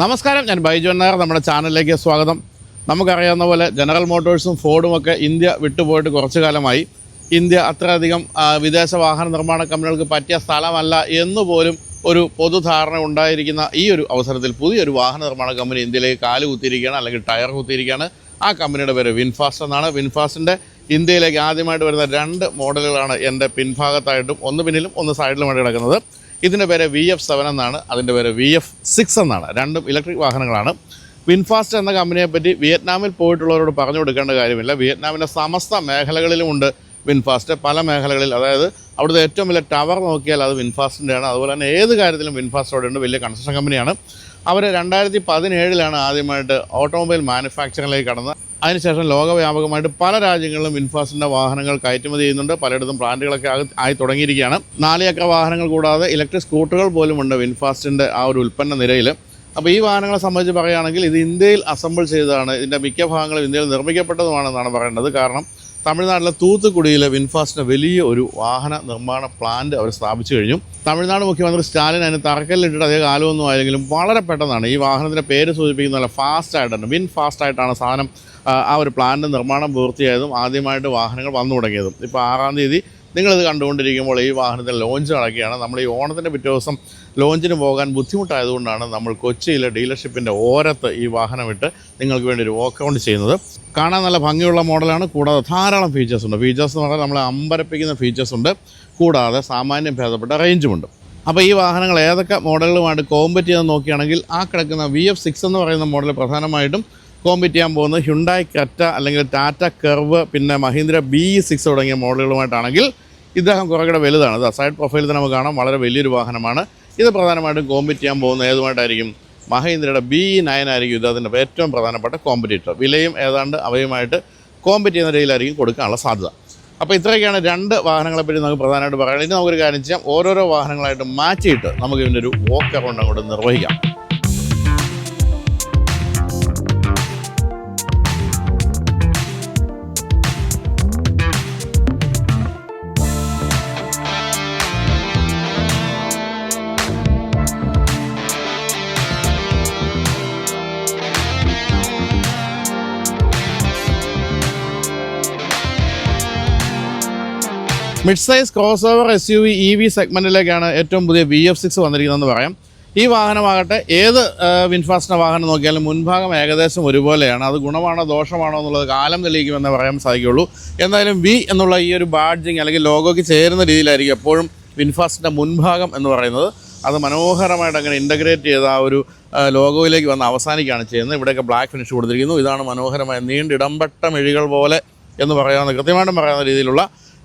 നമസ്കാരം ഞാൻ ബൈജു നായർ നമ്മുടെ ചാനലിലേക്ക് സ്വാഗതം. നമുക്കറിയാവുന്ന പോലെ ജനറൽ മോട്ടോഴ്സും ഫോർഡും ഒക്കെ ഇന്ത്യ വിട്ടുപോയിട്ട് കുറച്ചു കാലമായി. ഇന്ത്യ അത്രയധികം വിദേശ വാഹന നിർമ്മാണ കമ്പനികൾക്ക് പറ്റിയ സ്ഥലമല്ല എന്നുപോലും ഒരു പൊതുധാരണ ഉണ്ടായിരിക്കുന്ന ഈ ഒരു അവസരത്തിൽ പുതിയൊരു വാഹന നിർമ്മാണ കമ്പനി ഇന്ത്യയിലേക്ക് കാൽ കുത്തിയിരിക്കുകയാണ് അല്ലെങ്കിൽ ടയർ കുത്തിയിരിക്കുകയാണ്. ആ കമ്പനിയുടെ പേര് വിൻഫാസ്റ്റ് എന്നാണ്. വിൻഫാസ്റ്റിന്റെ ഇന്ത്യയിലേക്ക് ആദ്യമായിട്ട് വരുന്ന രണ്ട് മോഡലുകളാണ് എന്റെ പിൻഭാഗത്തായിട്ടും ഒന്ന് പിന്നിലും ഒന്ന് സൈഡിലുമായിട്ട് കിടക്കുന്നത്. ഇതിന്റെ പേര് വി എഫ് സെവൻ എന്നാണ് അതിന്റെ പേര് വി എഫ് സിക്സ് എന്നാണ്. രണ്ടും ഇലക്ട്രിക് വാഹനങ്ങളാണ്. വിൻഫാസ്റ്റ് എന്ന കമ്പനിയെ പറ്റി വിയറ്റ്നാമിൽ പോയിട്ടുള്ളവരോട് പറഞ്ഞു കൊടുക്കേണ്ട കാര്യമില്ല. വിയറ്റ്നാമിന്റെ സമസ്ത മേഖലകളിലുമുണ്ട് വിൻഫാസ്റ്റ് പല മേഖലകളിൽ അതായത് അവിടുത്തെ ഏറ്റവും വലിയ ടവർ നോക്കിയാൽ അത് വിൻഫാസ്റ്റിന്റെയാണ് അതുപോലെ തന്നെ ഏത് കാര്യത്തിലും വിൻഫാസ്റ്റ് അവിടെയുണ്ട് വലിയ കൺസ്ട്രക്ഷൻ കമ്പനിയാണ് അവർ രണ്ടായിരത്തി പതിനേഴിലാണ് ആദ്യമായിട്ട് ഓട്ടോമൊബൈൽ മാനുഫാക്ചറിംഗിലേക്ക് കടന്നത്. അതിനുശേഷം ലോകവ്യാപകമായിട്ട് പല രാജ്യങ്ങളിലും ഇൻഫാസിന്റെ വാഹനങ്ങൾ കയറ്റുമതി ചെയ്യുന്നുണ്ട്. പലയിടത്തും ബ്രാൻഡുകളൊക്കെ ആയി- തുടങ്ങിയിരിക്കുകയാണ്. നാലിയക്ക വാഹനങ്ങൾ കൂടാതെ ഇലക്ട്രിക് സ്കൂട്ടറുകൾ പോലും ഉണ്ട് വിൻഫാസ്റ്റിന്റെ ആ ഒരു ഉൽപ്പന്ന നിരയിൽ അപ്പോൾ ഈ വാഹനങ്ങളെ സംബന്ധിച്ച് പറയുകയാണെങ്കിൽ ഇത് ഇന്ത്യയിൽ അസംബിൾ ചെയ്തതാണ്. ഇതിന്റെ മിക്ക ഭാഗങ്ങളും ഇന്ത്യയിൽ നിർമ്മിക്കപ്പെട്ടതുമാണെന്നാണ് പറയേണ്ടത്. കാരണം തമിഴ്നാട്ടിലെ തൂത്തുക്കുടിയിലെ വിൻഫാസ്റ്റിന്റെ വലിയ ഒരു വാഹന നിർമ്മാണ പ്ലാന്റ് അവർ സ്ഥാപിച്ചു കഴിഞ്ഞു. തമിഴ്നാട് മുഖ്യമന്ത്രി സ്റ്റാലിൻ അതിന് തറക്കല്ലിട്ടിട്ട് അതേ കാലമൊന്നും ആയെങ്കിലും വളരെ പെട്ടെന്നാണ് ഈ വാഹനത്തിന്റെ പേര് സൂചിപ്പിക്കുന്ന പോലെ ഫാസ്റ്റ് ആയിട്ടാണ് വിൻ ആയിട്ടാണ് സാധനം ആ, ഒരു പ്ലാന്റ് നിർമ്മാണം പൂർത്തിയായതും ആദ്യമായിട്ട് വാഹനങ്ങൾ വന്നു തുടങ്ങിയതും. ഇപ്പോൾ ആറാം തീയതി നിങ്ങളിത് കണ്ടുകൊണ്ടിരിക്കുമ്പോൾ ഈ വാഹനത്തിന്റെ ലോഞ്ച് നടക്കുകയാണ്. നമ്മൾ ഈ ഓണത്തിന്റെ പിറ്റേ ദിവസം ലോഞ്ചിന് പോകാൻ ബുദ്ധിമുട്ടായതുകൊണ്ടാണ് നമ്മൾ കൊച്ചിയിലെ ഡീലർഷിപ്പിന്റെ ഓരത്ത് ഈ വാഹനമിട്ട് നിങ്ങൾക്ക് വേണ്ടി ഒരു വോക്ക് ഔട്ട് ചെയ്യുന്നത്. കാണാൻ നല്ല ഭംഗിയുള്ള മോഡലാണ്. കൂടാതെ ധാരാളം ഫീച്ചേഴ്സ് ഉണ്ട്. ഫീച്ചേഴ്സ് എന്ന് പറഞ്ഞാൽ നമ്മളെ അമ്പരപ്പിക്കുന്ന ഫീച്ചേഴ്സ് ഉണ്ട്. കൂടാതെ സാമാന്യം ഭേദപ്പെട്ട റേഞ്ചുമുണ്ട് അപ്പോൾ ഈ വാഹനങ്ങൾ ഏതൊക്കെ മോഡലുമായിട്ട് കോമ്പറ്റ് ചെയ്യാൻ നോക്കുകയാണെങ്കിൽ ആ കിടക്കുന്ന വി എഫ് സിക്സ് എന്ന് പറയുന്ന മോഡൽ പ്രധാനമായിട്ടും കോമ്പറ്റ് ചെയ്യാൻ പോകുന്നത് ഹ്യുണ്ടായി കറ്റ അല്ലെങ്കിൽ ടാറ്റ കെർവ് പിന്നെ മഹീന്ദ്ര ബി സിക്സ് തുടങ്ങിയ മോഡലുകളുമായിട്ടാണെങ്കിൽ ഇദ്ദേഹം കുറേക്കൂടെ വലുതാണ്. ഇത് സൈഡ് പ്രൊഫൈൽ തന്നെ നമുക്ക് കാണാം. വളരെ വലിയൊരു വാഹനമാണ്. ഇത് പ്രധാനമായിട്ടും കോമ്പറ്റ് ചെയ്യാൻ പോകുന്ന ഏതുമായിട്ടായിരിക്കും? മഹീന്ദ്രയുടെ ബി നയൻ ആയിരിക്കും ഇത് അതിന്റെ ഏറ്റവും പ്രധാനപ്പെട്ട കോമ്പറ്റീറ്റർ വിലയും ഏതാണ്ട് അവയുമായിട്ട് കോമ്പറ്റ് ചെയ്യുന്ന രീതിയിലായിരിക്കും കൊടുക്കാനുള്ള സാധ്യത. അപ്പോൾ ഇത്രയൊക്കെയാണ് രണ്ട് വാഹനങ്ങളെപ്പറ്റി നമുക്ക് പ്രധാനമായിട്ട് പറയാം ഇനി നമുക്കൊരു കാര്യം ചെയ്യാം. ഓരോരോ വാഹനങ്ങളായിട്ട് മാറ്റിയിട്ട് നമുക്ക് ഇതിന്റെ ഒരു വോക്ക് അറൗണ്ട് അങ്ങോട്ട് നിർവഹിക്കാം. Mid size cross over S U V E V സെഗ്മെന്റിലേക്കാണ് ഏറ്റവും പുതിയ വി എഫ് സിക്സ് വന്നിരിക്കുന്നതെന്ന് പറയാം. ഈ വാഹനമാകട്ടെ ഏത് വിൻഫാസ്റ്റിന്റെ വാഹനം നോക്കിയാലും മുൻഭാഗം ഏകദേശം ഒരുപോലെയാണ്. അത് ഗുണമാണോ ദോഷമാണോ എന്നുള്ളത് കാലം തെളിയിക്കുമെന്ന് പറയാൻ സാധിക്കുള്ളൂ എന്തായാലും വി എന്നുള്ള ഈ ഒരു ബാഡ്ജിങ് അല്ലെങ്കിൽ ലോഗോയ്ക്ക് ചേരുന്ന രീതിയിലായിരിക്കും എപ്പോഴും വിൻഫാസ്റ്റിന്റെ മുൻഭാഗം എന്ന് പറയുന്നത്. അത് മനോഹരമായിട്ട് അങ്ങനെ ഇന്റഗ്രേറ്റ് ചെയ്ത ആ ഒരു ലോഗോയിലേക്ക് വന്ന് അവസാനിക്കുകയാണ് ചെയ്യുന്നത്. ഇവിടെയൊക്കെ ബ്ലാക്ക് ഫിനിഷ് കൊടുത്തിരിക്കുന്നു. ഇതാണ് മനോഹരമായ നീണ്ടിടംപെട്ട മെഴികൾ പോലെ എന്ന് പറയാവുന്ന കൃത്യമായിട്ടും പറയാവുന്ന രീതിയിലുള്ള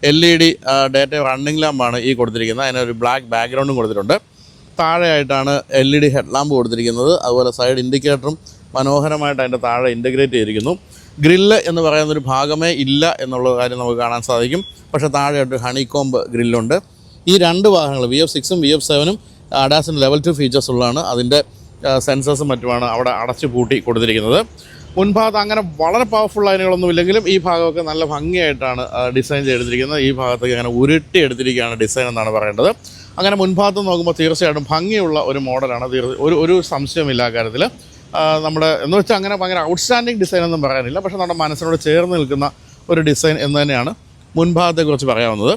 L E D daytime running ലാമ്പാണ് ഈ കൊടുത്തിരിക്കുന്നത്. അതിനൊരു ബ്ലാക്ക് ബാക്ക്ഗ്രൗണ്ടും കൊടുത്തിട്ടുണ്ട്. താഴെയായിട്ടാണ് L E D head lamp കൊടുത്തിരിക്കുന്നത്. അതുപോലെ സൈഡ് ഇൻഡിക്കേറ്ററും മനോഹരമായിട്ട് അതിന്റെ താഴെ ഇന്റഗ്രേറ്റ് ചെയ്തിരിക്കുന്നു. ഗ്രില്ല് എന്ന് പറയുന്നൊരു ഭാഗമേ ഇല്ല എന്നുള്ള കാര്യം നമുക്ക് കാണാൻ സാധിക്കും. പക്ഷേ താഴെയായിട്ട് ഹണിക്കോംബ് ഗ്രില്ലുണ്ട് ഈ രണ്ട് വാഹനങ്ങൾ വി എഫ് സിക്സും വി എഫ് സെവനും അഡാസിന്റെ ലെവൽ ടു ഫീച്ചേഴ്സ് ഉള്ളതാണ്. അതിന്റെ സെൻസേഴ്സും മറ്റുമാണ് അവിടെ അടച്ചു പൂട്ടി കൊടുത്തിരിക്കുന്നത്. മുൻഭാഗത്ത് അങ്ങനെ വളരെ പവർഫുൾ ലൈനുകളൊന്നും ഇല്ലെങ്കിലും ഈ ഭാഗമൊക്കെ നല്ല ഭംഗിയായിട്ടാണ് ഡിസൈൻ ചെയ്തിരിക്കുന്നത് ഈ ഭാഗത്തേക്ക് അങ്ങനെ ഉരുട്ടി എടുത്തിരിക്കുകയാണ് ഡിസൈൻ എന്നാണ് പറയേണ്ടത്. അങ്ങനെ മുൻഭാഗത്ത് നോക്കുമ്പോൾ തീർച്ചയായിട്ടും ഭംഗിയുള്ള ഒരു മോഡലാണ്. ഒരു ഒരു സംശയമില്ല കാര്യത്തിൽ നമ്മുടെ എന്ന് വെച്ചാൽ അങ്ങനെ ഭയങ്കര ഔട്ട്സ്റ്റാൻഡിങ് ഡിസൈൻ ഒന്നും പറയാനില്ല. പക്ഷേ നമ്മുടെ മനസ്സിനോട് ചേർന്ന് നിൽക്കുന്ന ഒരു ഡിസൈൻ എന്ന് തന്നെയാണ് മുൻഭാഗത്തെക്കുറിച്ച് പറയാവുന്നത്.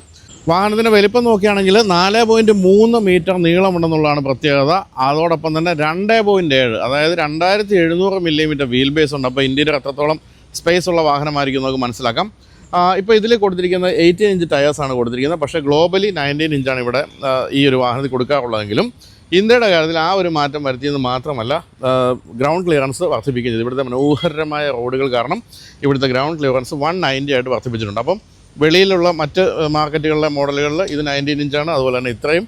വാഹനത്തിന്റെ വലിപ്പം നോക്കുകയാണെങ്കിൽ നാല് പോയിന്റ് മൂന്ന് മീറ്റർ നീളമുണ്ടെന്നുള്ളതാണ് പ്രത്യേകത. അതോടൊപ്പം തന്നെ രണ്ട് പോയിന്റ് ഏഴ് അതായത് രണ്ടായിരത്തി എഴുന്നൂറ് മില്ലിമീറ്റർ വീൽ ബേസ് ഉണ്ട്. അപ്പോൾ ഇന്ത്യയിൽ എത്രത്തോളം സ്പേസ് ഉള്ള വാഹനമായിരിക്കും നമുക്ക് മനസ്സിലാക്കാം. ഇപ്പോൾ ഇതിൽ കൊടുത്തിരിക്കുന്ന എയ്റ്റീൻ ഇഞ്ച് ടയേഴ്സാണ് കൊടുത്തിരിക്കുന്നത്. പക്ഷേ ഗ്ലോബലി നയന്റീൻ ഇഞ്ചാണ് ഇവിടെ ഈ ഒരു വാഹനത്തിൽ കൊടുക്കാറുള്ളതെങ്കിലും ഇന്ത്യയുടെ കാര്യത്തിൽ ആ ഒരു മാറ്റം വരുത്തിയെന്ന് മാത്രമല്ല ഗ്രൗണ്ട് ക്ലിയറൻസ് വർദ്ധിപ്പിക്കുന്നത് ഇവിടുത്തെ മനോഹരമായ റോഡുകൾ കാരണം ഇവിടുത്തെ ഗ്രൗണ്ട് ക്ലിയറൻസ് വൺ നയന്റി ആയിട്ട് വർദ്ധിപ്പിച്ചിട്ടുണ്ട്. അപ്പം വെളിയിലുള്ള മറ്റ് മാർക്കറ്റുകളിലെ മോഡലുകളിൽ ഇത് നയന്റീൻ ഇഞ്ചാണ് അതുപോലെ തന്നെ ഇത്രയും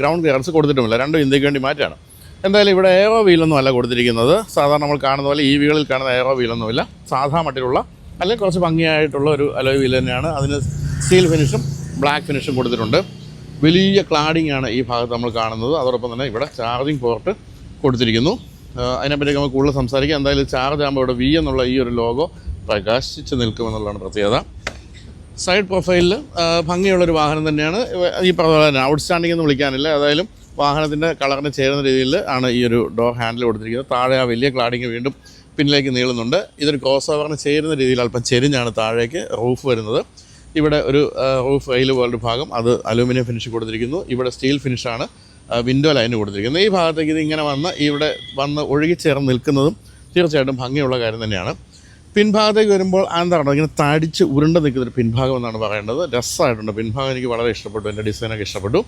ഗ്രൗണ്ട് ക്ലിയറൻസ് കൊടുത്തിട്ടുമില്ല. രണ്ടും ഇന്ത്യയ്ക്ക് വേണ്ടി മാറ്റാണ്. എന്തായാലും ഇവിടെ എയറോ വീലൊന്നും അല്ല കൊടുത്തിരിക്കുന്നത്. സാധാരണ നമ്മൾ കാണുന്ന പോലെ ഈ വീകളിൽ കാണുന്ന എയറോ വീലൊന്നുമില്ല സാധാ മട്ടിലുള്ള അല്ലെങ്കിൽ കുറച്ച് ഭംഗിയായിട്ടുള്ള ഒരു അലോയ് വീൽ തന്നെയാണ്. അതിന് സ്റ്റീൽ ഫിനിഷും ബ്ലാക്ക് ഫിനിഷും കൊടുത്തിട്ടുണ്ട്. വലിയ ക്ലാഡിംഗ് ആണ് ഈ ഭാഗത്ത് നമ്മൾ കാണുന്നത്. അതോടൊപ്പം തന്നെ ഇവിടെ ചാർജിങ് പോർട്ട് കൊടുത്തിരിക്കുന്നു. അതിനെപ്പറ്റി നമുക്ക് കൂടുതൽ സംസാരിക്കാം. എന്തായാലും ചാർജ് ആകുമ്പോൾ ഇവിടെ വി എന്നുള്ള ഈ ഒരു ലോഗോ പ്രകാശിച്ച് നിൽക്കുമെന്നുള്ളതാണ് പ്രത്യേകത. സൈഡ് പ്രൊഫൈലിൽ ഭംഗിയുള്ളൊരു വാഹനം തന്നെയാണ്. ഈ പറഞ്ഞ തന്നെ ഔട്ട്സ്റ്റാൻഡിംഗ് എന്ന് വിളിക്കാനില്ല. ഏതായാലും വാഹനത്തിന്റെ കളറിന് ചേരുന്ന രീതിയിൽ ആണ് ഈ ഒരു ഡോർ ഹാൻഡിൽ കൊടുത്തിരിക്കുന്നത്. താഴെ ആ വലിയ ക്ലാഡിങ് വീണ്ടും പിന്നിലേക്ക് നീളുന്നുണ്ട്. ഇതൊരു ക്രോസ് ഓവറിന് ചേരുന്ന രീതിയിൽ അല്പം ചെരിഞ്ഞാണ് താഴേക്ക് റൂഫ് വരുന്നത്. ഇവിടെ ഒരു റൂഫ് റെയിൽ പോലൊരു ഭാഗം അത് അലൂമിനിയം ഫിനിഷ് കൊടുത്തിരിക്കുന്നു. ഇവിടെ സ്റ്റീൽ ഫിനിഷാണ് വിൻഡോ ലൈന് കൊടുത്തിരിക്കുന്നത്. ഈ ഭാഗത്തേക്ക് ഇത് ഇങ്ങനെ വന്ന് ഇവിടെ വന്ന് ഒഴുകിച്ചേർന്ന് നിൽക്കുന്നതും തീർച്ചയായിട്ടും ഭംഗിയുള്ള കാര്യം തന്നെയാണ്. പിൻഭാഗത്തേക്ക് വരുമ്പോൾ എന്താണോ ഇങ്ങനെ തടിച്ച് ഉരുണ്ട് നിൽക്കുന്നൊരു പിൻഭാഗം എന്നാണ് പറയേണ്ടത്. രസമായിട്ടുണ്ട്. പിൻഭാഗം എനിക്ക് വളരെ ഇഷ്ടപ്പെട്ടു. എന്റെ ഡിസൈനൊക്കെ ഇഷ്ടപ്പെട്ടു.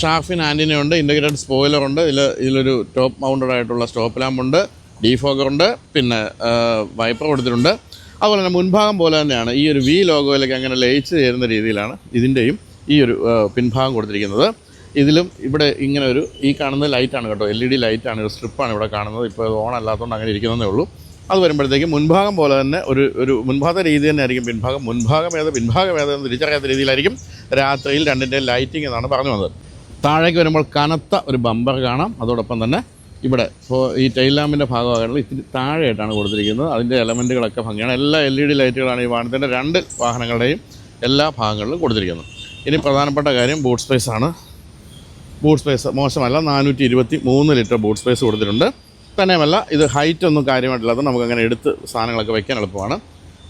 ഷാഫിൻ ആന്റിന ഉണ്ട്. ഇന്റഗ്രേറ്റഡ് സ്പോയിലർ ഉണ്ട്. ഇതിൽ ഇതിലൊരു ടോപ്പ് മൗണ്ടഡ് ആയിട്ടുള്ള സ്റ്റോപ്പ് ലാമ്പ് ഉണ്ട്. ഡീഫോഗർ ഉണ്ട്. പിന്നെ വൈപ്പർ കൊടുത്തിട്ടുണ്ട്. അതുപോലെ തന്നെ മുൻഭാഗം പോലെ തന്നെയാണ് ഈ ഒരു വി ലോഗോയിലേക്ക് അങ്ങനെ ലയിച്ച് ചേരുന്ന രീതിയിലാണ് ഇതിന്റെയും ഈ ഒരു പിൻഭാഗം കൊടുത്തിരിക്കുന്നത്. ഇതിലും ഇവിടെ ഇങ്ങനെ ഒരു ഈ കാണുന്ന ലൈറ്റാണ് കേട്ടോ. എൽ ഇ ഡി ലൈറ്റാണ് ഒരു സ്ട്രിപ്പാണ് ഇവിടെ കാണുന്നത്. ഇപ്പോൾ ഓൺ അല്ലാത്തതുകൊണ്ട് അങ്ങനെ ഇരിക്കുന്നതേ ഉള്ളൂ. അത് വരുമ്പോഴത്തേക്കും മുൻഭാഗം പോലെ തന്നെ ഒരു ഒരു മുൻഭാഗത്തെ രീതി തന്നെ ആയിരിക്കും പിൻഭാഗം. മുൻഭാഗം ഏത് പിൻഭാഗം ഏതെന്ന് തിരിച്ചറിയാത്ത രീതിയിലായിരിക്കും രാത്രിയിൽ രണ്ടിന്റെ ലൈറ്റിംഗ് എന്നാണ് പറഞ്ഞു വന്നത്. താഴേക്ക് വരുമ്പോൾ കനത്ത ഒരു ബമ്പർ കാണാം. അതോടൊപ്പം തന്നെ ഇവിടെ ഇപ്പോൾ ഈ ടൈൽ ലാമ്പിന്റെ ഭാഗമായിട്ടുള്ള ഇത്തിരി താഴെയായിട്ടാണ് കൊടുത്തിരിക്കുന്നത്. അതിന്റെ എലമെന്റുകളൊക്കെ ഭംഗിയാണ്. എല്ലാ എൽ ഇ ഡി ലൈറ്റുകളാണ് ഈ വാഹനത്തിന്റെ രണ്ട് വാഹനങ്ങളുടെയും എല്ലാ ഭാഗങ്ങളിലും കൊടുത്തിരിക്കുന്നത്. ഇനി പ്രധാനപ്പെട്ട കാര്യം ബൂട്ട് സ്പേസ് ആണ്. ബൂട്ട് സ്പേസ് മോശമല്ല നാനൂറ്റി ഇരുപത്തി മൂന്ന് ലിറ്റർ ബൂട്ട് സ്പേസ് കൊടുത്തിട്ടുണ്ട്. തന്നെയുമല്ല ഇത് ഹൈറ്റ് ഒന്നും കാര്യമായിട്ടില്ലാത്ത നമുക്ക് അങ്ങനെ എടുത്ത് സാധനങ്ങളൊക്കെ വയ്ക്കാൻ എളുപ്പമാണ്.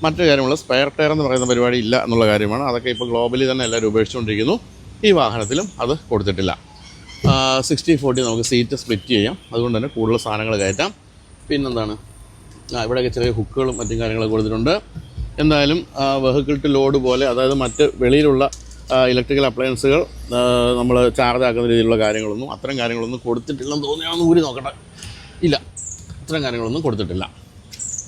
മറ്റൊരു കാര്യമുള്ള സ്പെയർ ടയർ എന്ന് പറയുന്ന പരിപാടി ഇല്ല എന്നുള്ള കാര്യമാണ്. അതൊക്കെ ഇപ്പോൾ ഗ്ലോബലി തന്നെ എല്ലാവരും ഉപേക്ഷിച്ചുകൊണ്ടിരിക്കുന്നു. ഈ വാഹനത്തിലും അത് കൊടുത്തിട്ടില്ല. സിക്സ്റ്റി ഫോർട്ടി നമുക്ക് സീറ്റ് സ്പ്ലിറ്റ് ചെയ്യാം. അതുകൊണ്ട് തന്നെ കൂടുതൽ സാധനങ്ങൾ കയറ്റാം. പിന്നെന്താണ്? ഇവിടെയൊക്കെ ചെറിയ ഹുക്കുകളും മറ്റും കാര്യങ്ങളൊക്കെ കൊടുത്തിട്ടുണ്ട്. എന്തായാലും വെഹിക്കിൾ ടു ലോഡ് പോലെ അതായത് മറ്റ് വെളിയിലുള്ള ഇലക്ട്രിക്കൽ അപ്ലയൻസുകൾ നമ്മൾ ചാർജ് ആക്കുന്ന രീതിയിലുള്ള കാര്യങ്ങളൊന്നും അത്തരം കാര്യങ്ങളൊന്നും കൊടുത്തിട്ടില്ലെന്ന് തോന്നിയാണെന്ന് ഊരി നോക്കട്ടെ. ഇല്ല. ഇത്തരം കാര്യങ്ങളൊന്നും കൊടുത്തിട്ടില്ല.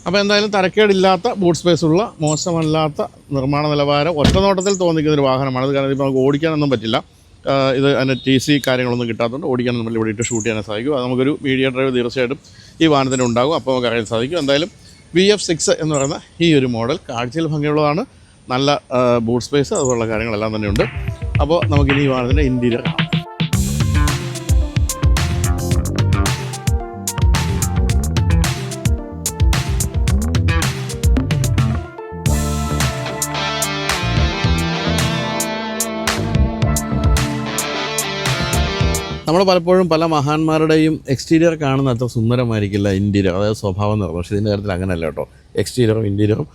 അപ്പോൾ എന്തായാലും തരക്കേടില്ലാത്ത ബൂട്ട് സ്പേസ് ഉള്ള മോശമല്ലാത്ത നിർമ്മാണ നിലവാരം ഒറ്റ നോട്ടത്തിൽ തോന്നിക്കുന്ന ഒരു വാഹനമാണ്. അത് കാരണം ഇപ്പോൾ നമുക്ക് ഓടിക്കാനൊന്നും പറ്റില്ല. ഇത് അതിന്റെ ടി സി കാര്യങ്ങളൊന്നും കിട്ടാത്തതുകൊണ്ട് ഓടിക്കാൻ പറ്റില്ല. ഇവിടെ ഇട്ട് ഷൂട്ട് ചെയ്യാൻ സാധിക്കും. അത് നമുക്കൊരു മീഡിയ ഡ്രൈവ് തീർച്ചയായിട്ടും ഈ വാഹനത്തിന് ഉണ്ടാകും. അപ്പോൾ നമുക്ക് അറിയാൻ സാധിക്കും. എന്തായാലും വി എഫ് സിക്സ് എന്ന് പറയുന്ന ഈ ഒരു മോഡൽ കാഴ്ചയിൽ ഭംഗിയുള്ളതാണ്. നല്ല ബൂട്ട് സ്പേസ് അതുപോലുള്ള കാര്യങ്ങളെല്ലാം തന്നെയുണ്ട്. അപ്പോൾ നമുക്കിനി ഈ വാഹനത്തിന്റെ ഇന്റീരിയർ കാണാം. നമ്മൾ പലപ്പോഴും പല മഹാന്മാരുടെയും എക്സ്റ്റീരിയർ കാണുന്ന അത്ര സുന്ദരമായിരിക്കില്ല ഇന്റീരിയർ അതായത് സ്വഭാവം നിറഞ്ഞു. പക്ഷേ ഇതിന്റെ കാര്യത്തിൽ അങ്ങനെയല്ല കേട്ടോ. എക്സ്റ്റീരിയറും ഇന്റീരിയറും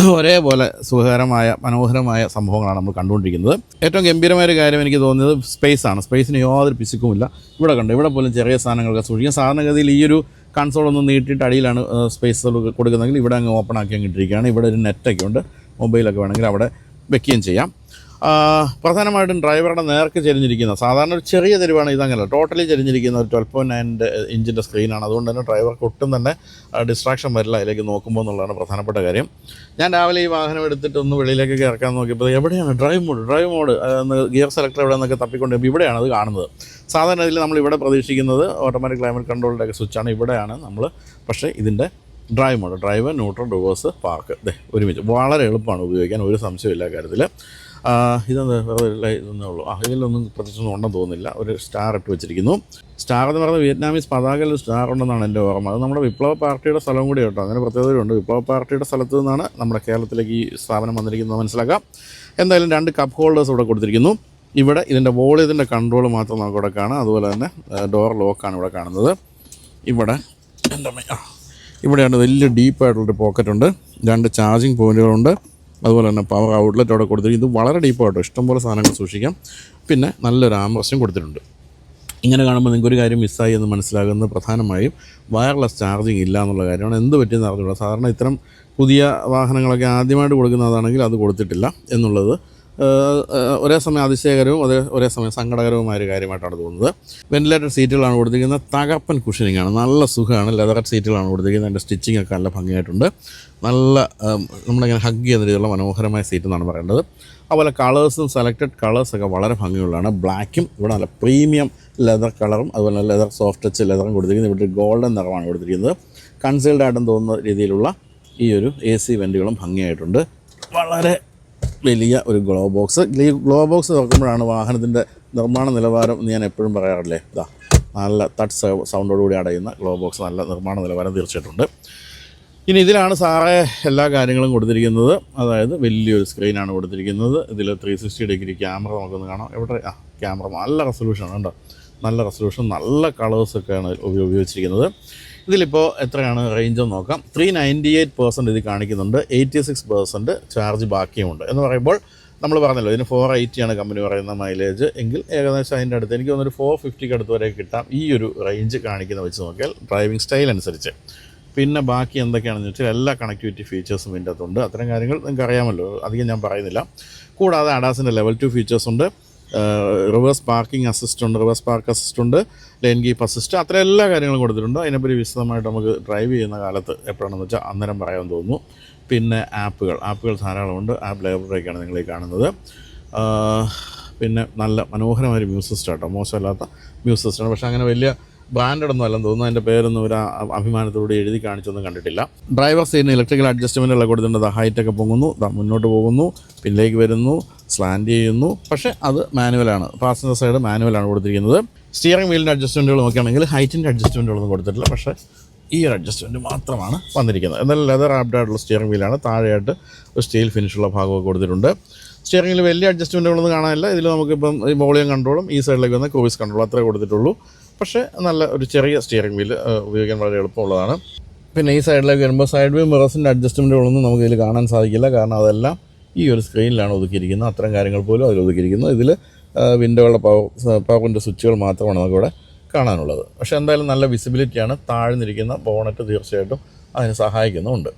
ഒരേപോലെ സുഖകരമായ മനോഹരമായ സംഭവങ്ങളാണ് നമ്മൾ കണ്ടുകൊണ്ടിരിക്കുന്നത്. ഏറ്റവും ഗംഭീരമായ ഒരു കാര്യം എനിക്ക് തോന്നിയത് സ്പേസ് ആണ്. സ്പേസിന് യാതൊരു പിശുക്കുമില്ല. ഇവിടെ കണ്ടു ഇവിടെ പോലും ചെറിയ സാധനങ്ങളൊക്കെ സൂക്ഷിക്കും. സാധാരണഗതിയിൽ ഈ ഒരു കൺസോൾ ഒന്ന് നീട്ടിയിട്ട് അടിയിലാണ് സ്പേസ് കൊടുക്കുന്നതെങ്കിൽ ഇവിടെ അങ്ങ് ഓപ്പൺ ആക്കി അങ്ങ് ഇട്ടിരിക്കുകയാണ്. ഇവിടെ ഒരു നെറ്റൊക്കെ ഉണ്ട്. മൊബൈലൊക്കെ വേണമെങ്കിൽ അവിടെ വെക്കുകയും ചെയ്യാം. പ്രധാനമായിട്ടും ഡ്രൈവറുടെ നേർക്ക് ചെരിഞ്ഞിരിക്കുന്ന സാധാരണ ഒരു ചെറിയ തെരുവാണ് ഇതങ്ങനെ ടോട്ടലി ചെരിഞ്ഞിരിക്കുന്ന ഒരു ട്വൽവ് പോയിന്റ് നയൻ ഇഞ്ചിന്റെ സ്ക്രീനാണ് അതുകൊണ്ട് തന്നെ ഡ്രൈവർക്ക് ഒട്ടും തന്നെ ഡിസ്ട്രാക്ഷൻ വരില്ല അതിലേക്ക് നോക്കുമ്പോൾ എന്നുള്ളതാണ് പ്രധാനപ്പെട്ട കാര്യം. ഞാൻ രാവിലെ ഈ വാഹനം എടുത്തിട്ട് ഒന്ന് വെളിയിലേക്കൊക്കെ ഇറക്കാൻ നോക്കിയപ്പോൾ എവിടെയാണ് drive mode drive mode gear selector എവിടെ നിന്നൊക്കെ തപ്പിക്കൊണ്ട് ഇവിടെയാണ് അത് കാണുന്നത്. സാധാരണ ഇതിൽ നമ്മൾ ഇവിടെ പ്രതീക്ഷിക്കുന്നത് ഓട്ടോമാറ്റിക് ക്ലൈമറ്റ് കൺട്രോളിന്റെ ഒക്കെ സ്വിച്ചാണ് ഇവിടെയാണ് നമ്മൾ പക്ഷേ ഇതിന്റെ drive mode drive neutral reverse park ദേ ഒരുമിച്ച്. വളരെ എളുപ്പമാണ് ഉപയോഗിക്കാൻ ഒരു സംശയമില്ല കാര്യത്തിൽ ഇല്ല, ഇതൊന്നേ ഉള്ളൂ. ആ ഇതിലൊന്നും പ്രത്യേകിച്ചൊന്നും ഉണ്ടെന്ന് തോന്നുന്നില്ല. ഒരു സ്റ്റാർ ഇട്ട് വെച്ചിരിക്കുന്നു. സ്റ്റാർ എന്ന് പറയുന്നത് വിയറ്റ്നാമീസ് പതാകയിൽ സ്റ്റാർ ഉണ്ടെന്നാണ് എന്റെ ഓർമ്മ. അത് നമ്മുടെ വിപ്ലവ പാർട്ടിയുടെ സ്ഥലം കൂടി കേട്ടോ. അങ്ങനെ പ്രത്യേകതയുണ്ട്. വിപ്ലവ പാർട്ടിയുടെ സ്ഥലത്ത് നിന്നാണ് നമ്മുടെ കേരളത്തിലേക്ക് ഈ സ്ഥാപനം വന്നിരിക്കുന്നത് മനസ്സിലാക്കാം. എന്തായാലും രണ്ട് കപ്പ് ഹോൾഡേഴ്സ് ഇവിടെ കൊടുത്തിരിക്കുന്നു. ഇവിടെ ഇതിന്റെ വോളിയത്തിന്റെ കൺട്രോൾ മാത്രം നമുക്ക് ഇവിടെ കാണാം. അതുപോലെ തന്നെ ഡോർ ലോക്കാണ് ഇവിടെ കാണുന്നത്. ഇവിടെ എന്റെ ഇവിടെയാണ് വലിയ ഡീപ്പായിട്ടുള്ളൊരു പോക്കറ്റുണ്ട് രണ്ട് ചാർജിങ് പോയിന്റുകളുണ്ട് അതുപോലെ തന്നെ പവർ ഔട്ട്ലെറ്റ് അവിടെ കൊടുത്തിരിക്കും ഇത് വളരെ ഡീപ്പായിട്ടോ ഇഷ്ടംപോലെ സാധനങ്ങൾ സൂക്ഷിക്കാം. പിന്നെ നല്ലൊരു ആംബ്രസ്റ്റും കൊടുത്തിട്ടുണ്ട്. ഇങ്ങനെ കാണുമ്പോൾ നിങ്ങൾക്ക് ഒരു കാര്യം മിസ്സായി എന്ന് മനസ്സിലാകുന്നത് പ്രധാനമായും വയർലെസ് ചാർജിങ് ഇല്ല എന്നുള്ള കാര്യമാണ്. എന്ത് പറ്റിയെന്ന് അറിഞ്ഞുള്ളൂ സാധാരണ ഇത്തരം പുതിയ വാഹനങ്ങളൊക്കെ ആദ്യമായിട്ട് കൊടുക്കുന്നതാണെങ്കിൽ അത് കൊടുത്തിട്ടില്ല എന്നുള്ളത് ഒരേ സമയം അതിശയകരവും അതേ ഒരേ സമയം സങ്കടകരവുമായ ഒരു കാര്യമായിട്ടാണ് തോന്നുന്നത്. വെന്റിലേറ്റഡ് സീറ്റുകളാണ് കൊടുത്തിരിക്കുന്നത്. തകപ്പൻ കുഷനിങ് ആണ്. നല്ല സുഖമാണ്. ലെതർ സീറ്റുകളാണ് കൊടുത്തിരിക്കുന്നത്. അതിന്റെ സ്റ്റിച്ചിങ് ഒക്കെ നല്ല ഭംഗിയായിട്ടുണ്ട്. നല്ല നമ്മളിങ്ങനെ ഹഗ് ചെയ്യുന്ന രീതിയിലുള്ള മനോഹരമായ സീറ്റ് എന്നാണ് പറയേണ്ടത്. അതുപോലെ കളേഴ്സും സെലക്റ്റഡ് കളേഴ്സൊക്കെ വളരെ ഭംഗിയുള്ളതാണ്. ബ്ലാക്കും ഇവിടെ നല്ല പ്രീമിയം ലെതർ കളറും അതുപോലെ ലെതർ സോഫ്റ്റ് ടച്ച് ലെതറും കൊടുത്തിരിക്കുന്നത്. ഇവിടെ ഗോൾഡൻ നിറമാണ് കൊടുത്തിരിക്കുന്നത്. കൺസീൽഡ് ആയിട്ടും തോന്നുന്ന രീതിയിലുള്ള ഈ ഒരു എ സി വെന്റുകളും ഭംഗിയായിട്ടുണ്ട്. വളരെ വലിയ ഒരു ഗ്ലോ ബോക്സ് ഈ ഗ്ലോ ബോക്സ് തുറക്കുമ്പോഴാണ് വാഹനത്തിന്റെ നിർമ്മാണ നിലവാരം എന്ന് ഞാൻ എപ്പോഴും പറയാറില്ലേ? ഇതാ നല്ല തട്ട് സൗണ്ടോടുകൂടി അടയുന്ന ഗ്ലോ ബോക്സ് നല്ല നിർമ്മാണ നിലവാരം തീർച്ചയായിട്ടുണ്ട്. ഇനി ഇതിലാണ് സാറേ എല്ലാ കാര്യങ്ങളും കൊടുത്തിരിക്കുന്നത്. അതായത് വലിയൊരു സ്ക്രീനാണ് കൊടുത്തിരിക്കുന്നത്. ഇതിൽ ത്രീ സിക്സ്റ്റി ഡിഗ്രി ക്യാമറ നമുക്കൊന്ന് കാണാം. എവിടെ? ആ ക്യാമറ നല്ല റെസൊല്യൂഷനാണ് കേട്ടോ. നല്ല റെസൊല്യൂഷൻ നല്ല കളേഴ്സൊക്കെയാണ് ഉപയോഗിച്ചിരിക്കുന്നത്. ഇതിലിപ്പോൾ എത്രയാണ് റേഞ്ച് നോക്കാം. ത്രീ നയന്റി എയ്റ്റ് പെർസെന്റ് ഇത് കാണിക്കുന്നുണ്ട്. എയ്റ്റി സിക്സ് പെർസെന്റ് ചാർജ് ബാക്കിയുമുണ്ട്. എന്ന് പറയുമ്പോൾ നമ്മൾ പറഞ്ഞല്ലോ ഇതിന് ഫോർ എയ്റ്റിയാണ് കമ്പനി പറയുന്ന മൈലേജ് എങ്കിൽ ഏകദേശം അതിന്റെ അടുത്ത് എനിക്ക് തോന്നുന്നു ഫോർ ഫിഫ്റ്റിക്ക് അടുത്ത് വരെ കിട്ടാം. ഈ ഒരു റേഞ്ച് കാണിക്കുന്ന വെച്ച് നോക്കിയാൽ ഡ്രൈവിംഗ് സ്റ്റൈൽ അനുസരിച്ച്. പിന്നെ ബാക്കി എന്തൊക്കെയാണെന്ന് വെച്ചാൽ എല്ലാ കണക്ടിവിറ്റി ഫീച്ചേഴ്സും ഇതിന്റെ അകത്തുണ്ട്. അത്തരം കാര്യങ്ങൾ നിങ്ങൾക്ക് അറിയാമല്ലോ അധികം ഞാൻ പറയുന്നില്ല. കൂടാതെ അഡാസിന്റെ ലെവൽ ടു ഫീച്ചേഴ്സ് ഉണ്ട്. റിവേഴ്സ് പാർക്കിംഗ് അസിസ്റ്റ് ഉണ്ട് റിവേഴ്സ് പാർക്ക് അസിസ്റ്റ് ഉണ്ട് ലെയിൻ കീപ്പ് അസിസ്റ്റ് അത്ര എല്ലാ കാര്യങ്ങളും കൊടുത്തിട്ടുണ്ട്. അതിനെപ്പറ്റി വിശദമായിട്ട് നമുക്ക് ഡ്രൈവ് ചെയ്യുന്ന കാലത്ത് എപ്പോഴാണെന്ന് വെച്ചാൽ അന്നേരം പറയാൻ തോന്നുന്നു. പിന്നെ ആപ്പുകൾ ആപ്പുകൾ ധാരാളമുണ്ട്. ആപ്പ് ലൈബ്രറിയൊക്കെയാണ് നിങ്ങൾ ഈ കാണുന്നത് പിന്നെ നല്ല മനോഹരമായ മ്യൂസിക് സിസ്റ്റം കേട്ടോ മോശമല്ലാത്ത മ്യൂസിക് സിസ്റ്റമാണ് പക്ഷേ അങ്ങനെ വലിയ ബ്രാൻഡഡ് ഒന്നും അല്ലെന്ന് തോന്നുന്നു. അതിന്റെ പേരൊന്നും ഒരു അഭിമാനത്തോടെ എഴുതി കാണിച്ചൊന്നും കണ്ടിട്ടില്ല. ഡ്രൈവർ സീറ്റിന് ഇലക്ട്രിക്കൽ അഡ്ജസ്റ്റ്മെന്റുകൾ കൊടുത്തിട്ടുണ്ട്. ഹൈറ്റൊക്കെ പൊങ്ങുന്നു. മുന്നോട്ട് പോകുന്നു. പിന്നിലേക്ക് വരുന്നു. സ്ലാൻഡ് ചെയ്യുന്നു. പക്ഷേ അത് മാനുവലാണ് പാസഞ്ചർ സൈഡ് മാനുവലാണ് കൊടുത്തിരിക്കുന്നത്. സ്റ്റിയറിംഗ് വീലിന്റെ അഡ്ജസ്റ്റ്മെന്റുകൾ നോക്കുകയാണെങ്കിൽ ഹൈറ്റിന്റെ അഡ്ജസ്റ്റ്മെന്റുകളൊന്നും കൊടുത്തിട്ടില്ല. പക്ഷേ ഈ ഒരു അഡ്ജസ്റ്റ്മെന്റ് മാത്രമാണ് വന്നിരിക്കുന്നത്. എന്നാൽ ലെതർ ആപ്ഡായിട്ടുള്ള സ്റ്റിയറിംഗ് വീലാണ് താഴെയായിട്ട് ഒരു സ്റ്റീൽ ഫിനിഷുള്ള ഭാഗമൊക്കെ കൊടുത്തിട്ടുണ്ട്. സ്റ്റിയറിംഗിൽ വലിയ അഡ്ജസ്റ്റ്മെന്റുകളൊന്നും കാണാനില്ല. ഇതിൽ നമുക്കിപ്പം ഈ വോളിയം കൺട്രോളും ഈ സൈഡിലേക്ക് വന്ന കോവിസ് കൺട്രോൾ അത്രേ കൊടുത്തിട്ടുള്ളൂ. പക്ഷേ നല്ല ഒരു ചെറിയ സ്റ്റിയറിംഗ് വീൽ ഉപയോഗിക്കാൻ വളരെ എളുപ്പമുള്ളതാണ്. പിന്നെ ഈ സൈഡിലേക്ക് വരുമ്പോൾ സൈഡ് വ്യൂ മിറസിന്റെ അഡ്ജസ്റ്റ്മെന്റുകളൊന്നും നമുക്ക് ഇതിൽ കാണാൻ സാധിക്കില്ല. കാരണം അതെല്ലാം ഈ ഒരു സ്ക്രീനിലാണ് ഒതുക്കിയിരിക്കുന്നത്. അത്തരം കാര്യങ്ങൾ പോലും അതിൽ ഒതുക്കിയിരിക്കുന്നു. ഇതിൽ വിൻഡോകളുടെ പവർ പവറിന്റെ സ്വിച്ചുകൾ മാത്രമാണ് നമുക്കിവിടെ കാണാനുള്ളത്. പക്ഷേ എന്തായാലും നല്ല വിസിബിലിറ്റിയാണ് താഴ്ന്നിരിക്കുന്ന ബോണറ്റ് തീർച്ചയായിട്ടും അതിന് സഹായിക്കുന്നുമുണ്ട്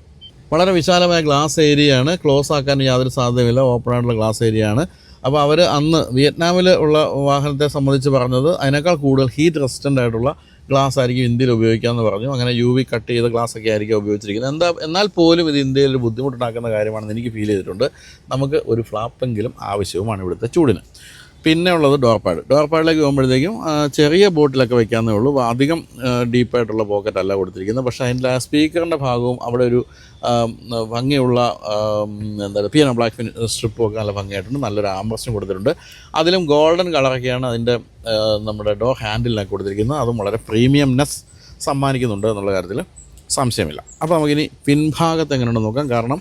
വളരെ വിശാലമായ ഗ്ലാസ് ഏരിയയാണ് ക്ലോസ് ആക്കാൻ യാതൊരു സാധ്യതയില്ല ഓപ്പൺ ആയിട്ടുള്ള ഗ്ലാസ് ഏരിയയാണ് അപ്പോൾ അവർ അന്ന് വിയറ്റ്നാമിൽ ഉള്ള വാഹനത്തെ സംബന്ധിച്ച് പറഞ്ഞത് അതിനേക്കാൾ കൂടുതൽ ഹീറ്റ് റെസിസ്റ്റന്റ് ആയിട്ടുള്ള ഗ്ലാസ് ആയിരിക്കും ഇന്ത്യയിൽ ഉപയോഗിക്കാമെന്ന് പറഞ്ഞു. അങ്ങനെ യു വി കട്ട് ചെയ്ത ഗ്ലാസ് ഒക്കെ ആയിരിക്കും ഉപയോഗിച്ചിരിക്കുന്നത്. എന്താ എന്നാൽ പോലും ഇത് ഇന്ത്യയിൽ ഒരു ബുദ്ധിമുട്ടുണ്ടാക്കുന്ന കാര്യമാണെന്ന് എനിക്ക് ഫീൽ ചെയ്തിട്ടുണ്ട്. നമുക്ക് ഒരു ഫ്ലാപ്പെങ്കിലും ആവശ്യവുമാണ് ഇവിടുത്തെ ചൂടിന്. പിന്നെ ഉള്ളത് ഡോർപാഡ്. ഡോർപാഡിലേക്ക് ഡോർ പോകുമ്പോഴത്തേക്കും ചെറിയ ബോട്ടിലൊക്കെ വെക്കാവുന്നേ ഉള്ളൂ. അധികം ഡീപ്പായിട്ടുള്ള പോക്കറ്റ് അല്ല കൊടുത്തിരിക്കുന്നത്. പക്ഷേ അതിന്റെ ആ സ്പീക്കറിന്റെ ഭാഗവും അവിടെ ഒരു ഭംഗിയുള്ള എന്താ പറയുക പിയാനോ ബ്ലാക്ക് ഫിൻ സ്ട്രിപ്പും ഒക്കെ നല്ല ഭംഗിയായിട്ടുണ്ട്. നല്ലൊരു ആംബസ്റ്റും കൊടുത്തിട്ടുണ്ട്. അതിലും ഗോൾഡൻ കളറൊക്കെയാണ് അതിന്റെ നമ്മുടെ ഡോർ ഹാൻഡിലിനൊക്കെ കൊടുത്തിരിക്കുന്നത്. അതും വളരെ പ്രീമിയംനെസ് സമ്മാനിക്കുന്നുണ്ട് എന്നുള്ള കാര്യത്തിൽ സംശയമില്ല. അപ്പോൾ നമുക്കിനി പിൻഭാഗത്ത് എങ്ങനെയുണ്ടെന്ന് നോക്കാം. കാരണം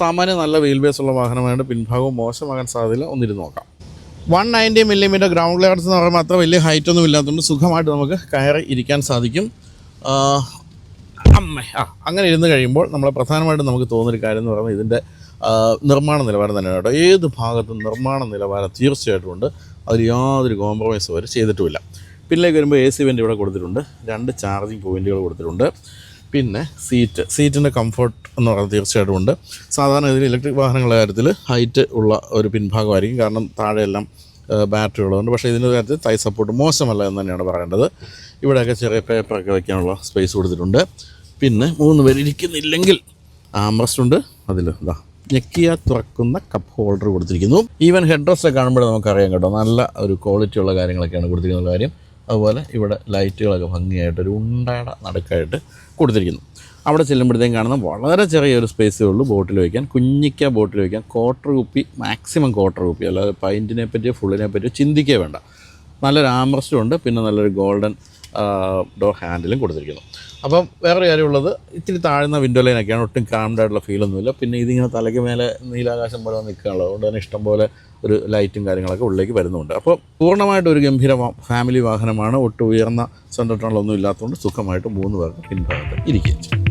സാമാന്യം നല്ല വീൽ ബേസ് ഉള്ള വാഹനമായതുകൊണ്ട് പിൻഭാഗവും മോശമാകാൻ സാധ്യതയില്ല. ഒന്നിരുന്ന് നോക്കാം. One ninety millimetre ground clearance എന്ന് പറയുമ്പോൾ അത്ര വലിയ ഹൈറ്റ് ഒന്നും ഇല്ലാത്തതുകൊണ്ട് സുഖമായിട്ട് നമുക്ക് കയറി ഇരിക്കാൻ സാധിക്കും. അമ്മ ആ അങ്ങനെ ഇരുന്ന് കഴിയുമ്പോൾ നമ്മൾ പ്രധാനമായിട്ടും നമുക്ക് തോന്നുന്നൊരു കാര്യം എന്ന് പറയുന്നത് ഇതിന്റെ നിർമ്മാണ നിലവാരം തന്നെയാണ് കേട്ടോ. ഏത് ഭാഗത്തും നിർമ്മാണ നിലവാരം തീർച്ചയായിട്ടും ഉണ്ട്. അതിൽ യാതൊരു കോംപ്രമൈസ് അവർ ചെയ്തിട്ടുമില്ല. പിന്നിലേക്ക് വരുമ്പോൾ എ സി വെന്റ് ഇവിടെ കൊടുത്തിട്ടുണ്ട്. രണ്ട് ചാർജിങ് പോയിന്റുകൾ കൊടുത്തിട്ടുണ്ട്. പിന്നെ സീറ്റ് സീറ്റിന്റെ കംഫർട്ട് എന്ന് പറയുന്നത് തീർച്ചയായിട്ടും ഉണ്ട്. സാധാരണ ഇതിൽ ഇലക്ട്രിക് വാഹനങ്ങളുടെ കാര്യത്തിൽ ഹൈറ്റ് ഉള്ള ഒരു പിൻഭാഗമായിരിക്കും. കാരണം താഴെയെല്ലാം ബാറ്ററി ഉള്ളതുകൊണ്ട്. പക്ഷേ ഇതിന്റെ കാര്യത്തിൽ തൈ സപ്പോർട്ട് മോശമല്ല എന്ന് തന്നെയാണ് പറയേണ്ടത്. ഇവിടെയൊക്കെ ചെറിയ പേപ്പറൊക്കെ വയ്ക്കാനുള്ള സ്പേസ് കൊടുത്തിട്ടുണ്ട്. പിന്നെ മൂന്ന് പേര് ഇരിക്കുന്നില്ലെങ്കിൽ ആംബ്രസ്റ്റ് ഉണ്ട്. അതിൽ ഇതാ ഞെക്കിയ തുറക്കുന്ന കപ്പ് ഹോൾഡർ കൊടുത്തിരിക്കുന്നു. ഈവൻ ഹെഡ് റെസ്റ്റ് കാണുമ്പോൾ നമുക്കറിയാം കേട്ടോ നല്ല ഒരു ക്വാളിറ്റി ഉള്ള കാര്യങ്ങളൊക്കെയാണ് കൊടുത്തിരിക്കുന്ന കാര്യം. അതുപോലെ ഇവിടെ ലൈറ്റുകളൊക്കെ ഭംഗിയായിട്ട് ഒരു ഉണ്ടയുടെ നടുക്കായിട്ട് കൊടുത്തിരിക്കുന്നു. അവിടെ ചെല്ലുമ്പോഴത്തേക്കും കാണുന്ന വളരെ ചെറിയൊരു സ്പേസേ ഉള്ളൂ ബോട്ടിൽ വയ്ക്കാൻ. കുഞ്ഞിക്ക ബോട്ടിൽ വയ്ക്കാൻ. ക്വാർട്ടർ കുപ്പി മാക്സിമം ക്വാർട്ടർ കുപ്പി അല്ലാതെ പൈന്റിനെ പറ്റിയോ ഫുള്ളിനെ പറ്റിയോ ചിന്തിക്കേ വേണ്ട. നല്ലൊരു ആംബ്രസ്റ്റും ഉണ്ട്. പിന്നെ നല്ലൊരു ഗോൾഡൻ ഡോർ ഹാൻഡിലും കൊടുത്തിരിക്കുന്നു. അപ്പം വേറൊരു കാര്യമുള്ളത് ഇത്തിരി താഴ്ന്ന വിൻഡോ ലൈനൊക്കെയാണ് ഒട്ടും കാംഡ് ആയിട്ടുള്ള ഫീലൊന്നുമില്ല പിന്നെ ഇതിങ്ങനെ തലയ്ക്ക് മേലെ നീലാകാശം പോലെ നിൽക്കുകയുള്ളത് അതുകൊണ്ട് തന്നെ ഇഷ്ടംപോലെ ഒരു ലൈറ്റും കാര്യങ്ങളൊക്കെ ഉള്ളിലേക്ക് വരുന്നുണ്ട്. അപ്പോൾ പൂർണമായിട്ട് ഒരു ഗംഭീര ഫാമിലി വാഹനമാണ്. ഒട്ടും ഉയർന്ന സെൻട്രൽ ടണലൊന്നും ഇല്ലാത്തതുകൊണ്ട് സുഖമായിട്ട് മൂന്ന് പേർക്ക് പിൻഭാഗത്ത് ഇരിക്കുകയും ചെയ്യും.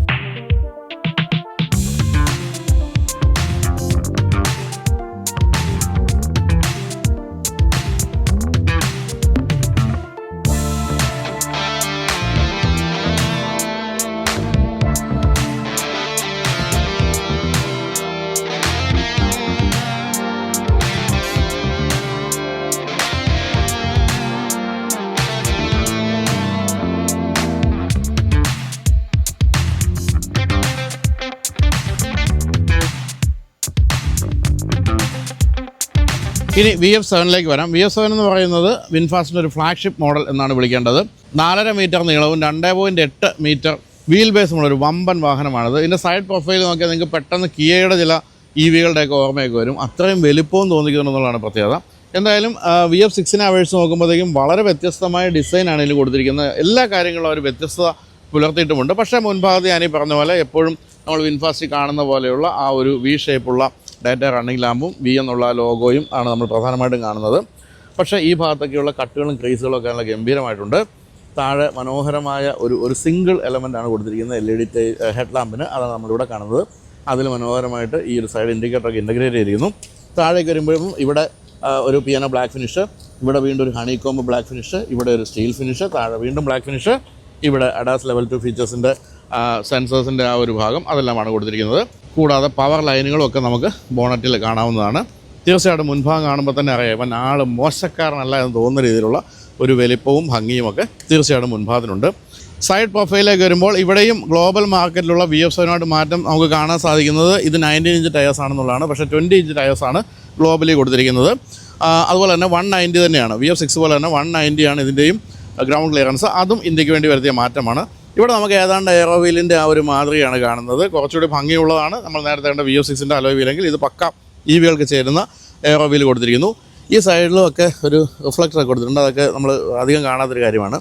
ഇനി വി എഫ് സെവനിലേക്ക് വരാം. വി എഫ് സെവൻ എന്ന് പറയുന്നത് വിൻഫാസ്റ്റിന്റെ ഒരു ഫ്ലാഗ്ഷിപ്പ് മോഡൽ എന്നാണ് വിളിക്കേണ്ടത്. നാലര മീറ്റർ നീളവും രണ്ട് പോയിന്റ് എട്ട് മീറ്റർ വീൽ ബേസുമുള്ള ഒരു വമ്പൻ വാഹനമാണിത്. ഇതിന്റെ സൈഡ് പ്രൊഫൈൽ നോക്കിയാൽ നിങ്ങൾക്ക് പെട്ടെന്ന് കിയയുടെ ചില ഇ വികളുടെയൊക്കെ ഓർമ്മയൊക്കെ വരും. അത്രയും വലിപ്പവും തോന്നിക്കുന്നുള്ളതാണ് പ്രത്യേകത. എന്തായാലും വി എഫ് സിക്സിനെ അപേക്ഷിച്ച് നോക്കുമ്പോഴത്തേക്കും വളരെ വ്യത്യസ്തമായ ഡിസൈനാണ് ഇതിൽ കൊടുത്തിരിക്കുന്നത്. എല്ലാ കാര്യങ്ങളും അവർ വ്യത്യസ്തത പുലർത്തിയിട്ടുമുണ്ട്. പക്ഷേ മുൻഭാഗത്ത് ഞാനീ പറഞ്ഞ പോലെ എപ്പോഴും നമ്മൾ വിൻഫാസ്റ്റി കാണുന്ന പോലെയുള്ള ആ ഒരു വി ഷേപ്പുള്ള ഡാറ്റ റണ്ണിംഗ് ലാമ്പും വി എന്നുള്ള ലോഗോയും ആണ് നമ്മൾ പ്രധാനമായിട്ടും കാണുന്നത്. പക്ഷേ ഈ ഭാഗത്തൊക്കെയുള്ള കട്ടുകളും ക്രീസുകളും ഒക്കെ നല്ല ഗംഭീരമായിട്ടുണ്ട്. താഴെ മനോഹരമായ ഒരു ഒരു സിംഗിൾ എലമെന്റ് ആണ് കൊടുത്തിരിക്കുന്നത് എൽ ഇ ഡി ഹെഡ് ലാമ്പിന് അതാണ് നമ്മളിവിടെ കാണുന്നത്. അതിൽ മനോഹരമായിട്ട് ഈ ഒരു സൈഡ് ഇൻഡിക്കേറ്ററൊക്കെ ഇന്റഗ്രേറ്റ് ചെയ്തിരിക്കുന്നു. താഴേക്ക് വരുമ്പോഴും ഇവിടെ ഒരു പിയാനോ ബ്ലാക്ക് ഫിനിഷ് ഇവിടെ വീണ്ടും ഒരു ഹണി കോംബ് ബ്ലാക്ക് ഫിനിഷ് ഇവിടെ ഒരു സ്റ്റീൽ ഫിനിഷ് താഴെ വീണ്ടും ബ്ലാക്ക് ഫിനിഷ് ഇവിടെ അഡാസ് ലെവൽ ടു ഫീച്ചേഴ്സിന്റെ സെൻസേഴ്സിന്റെ ആ ഒരു ഭാഗം അതെല്ലാമാണ് കൊടുത്തിരിക്കുന്നത്. കൂടാതെ പവർ ലൈനുകളൊക്കെ നമുക്ക് ബോണറ്റിൽ കാണാവുന്നതാണ്. തീർച്ചയായിട്ടും മുൻഭാഗം കാണുമ്പോൾ തന്നെ അറിയാം ഇവൻ ആൾ മോശക്കാരനല്ല എന്ന് തോന്നുന്ന രീതിയിലുള്ള ഒരു വലിപ്പവും ഭംഗിയും ഒക്കെ തീർച്ചയായിട്ടും മുൻഭാഗത്തിനുണ്ട്. സൈഡ് പ്രൊഫൈലിലേക്ക് വരുമ്പോൾ ഇവിടെയും ഗ്ലോബൽ മാർക്കറ്റിലുള്ള വി എഫ് സെവനുമായിട്ട് മാറ്റം നമുക്ക് കാണാൻ സാധിക്കുന്നത് ഇത് നയന്റീൻ ഇഞ്ച് ടയേഴ്സ് ആണെന്നുള്ളതാണ്. പക്ഷേ ട്വന്റി ഇഞ്ച് ടയേഴ്സ് ആണ് ഗ്ലോബലി കൊടുത്തിരിക്കുന്നത്. അതുപോലെ തന്നെ വൺ നയന്റി തന്നെയാണ്. വി എഫ് സിക്സ് പോലെ തന്നെ വൺ നയന്റി ആണ് ഇതിന്റെയും ഗ്രൗണ്ട് ക്ലിയറൻസ് അതും ഇന്ത്യയ്ക്ക് വേണ്ടി വരുത്തിയ മാറ്റമാണ്. ഇവിടെ നമുക്ക് ഏതാണ്ട് എയറോ വീലിന്റെ ആ ഒരു മാതൃകയാണ് കാണുന്നത്. കുറച്ചുകൂടി ഭംഗിയുള്ളതാണ്. നമ്മൾ നേരത്തെ കണ്ട വി ഒ സിക്സിന്റെ അലോ വീലെങ്കിൽ ഇത് പക്ക ഇ വികൾക്ക് ചേരുന്ന എയറോ വീൽ കൊടുത്തിരിക്കുന്നു. ഈ സൈഡിലും ഒക്കെ ഒരു റിഫ്ലക്ടർ കൊടുത്തിട്ടുണ്ട്. അതൊക്കെ നമ്മൾ അധികം കാണാത്തൊരു കാര്യമാണ്.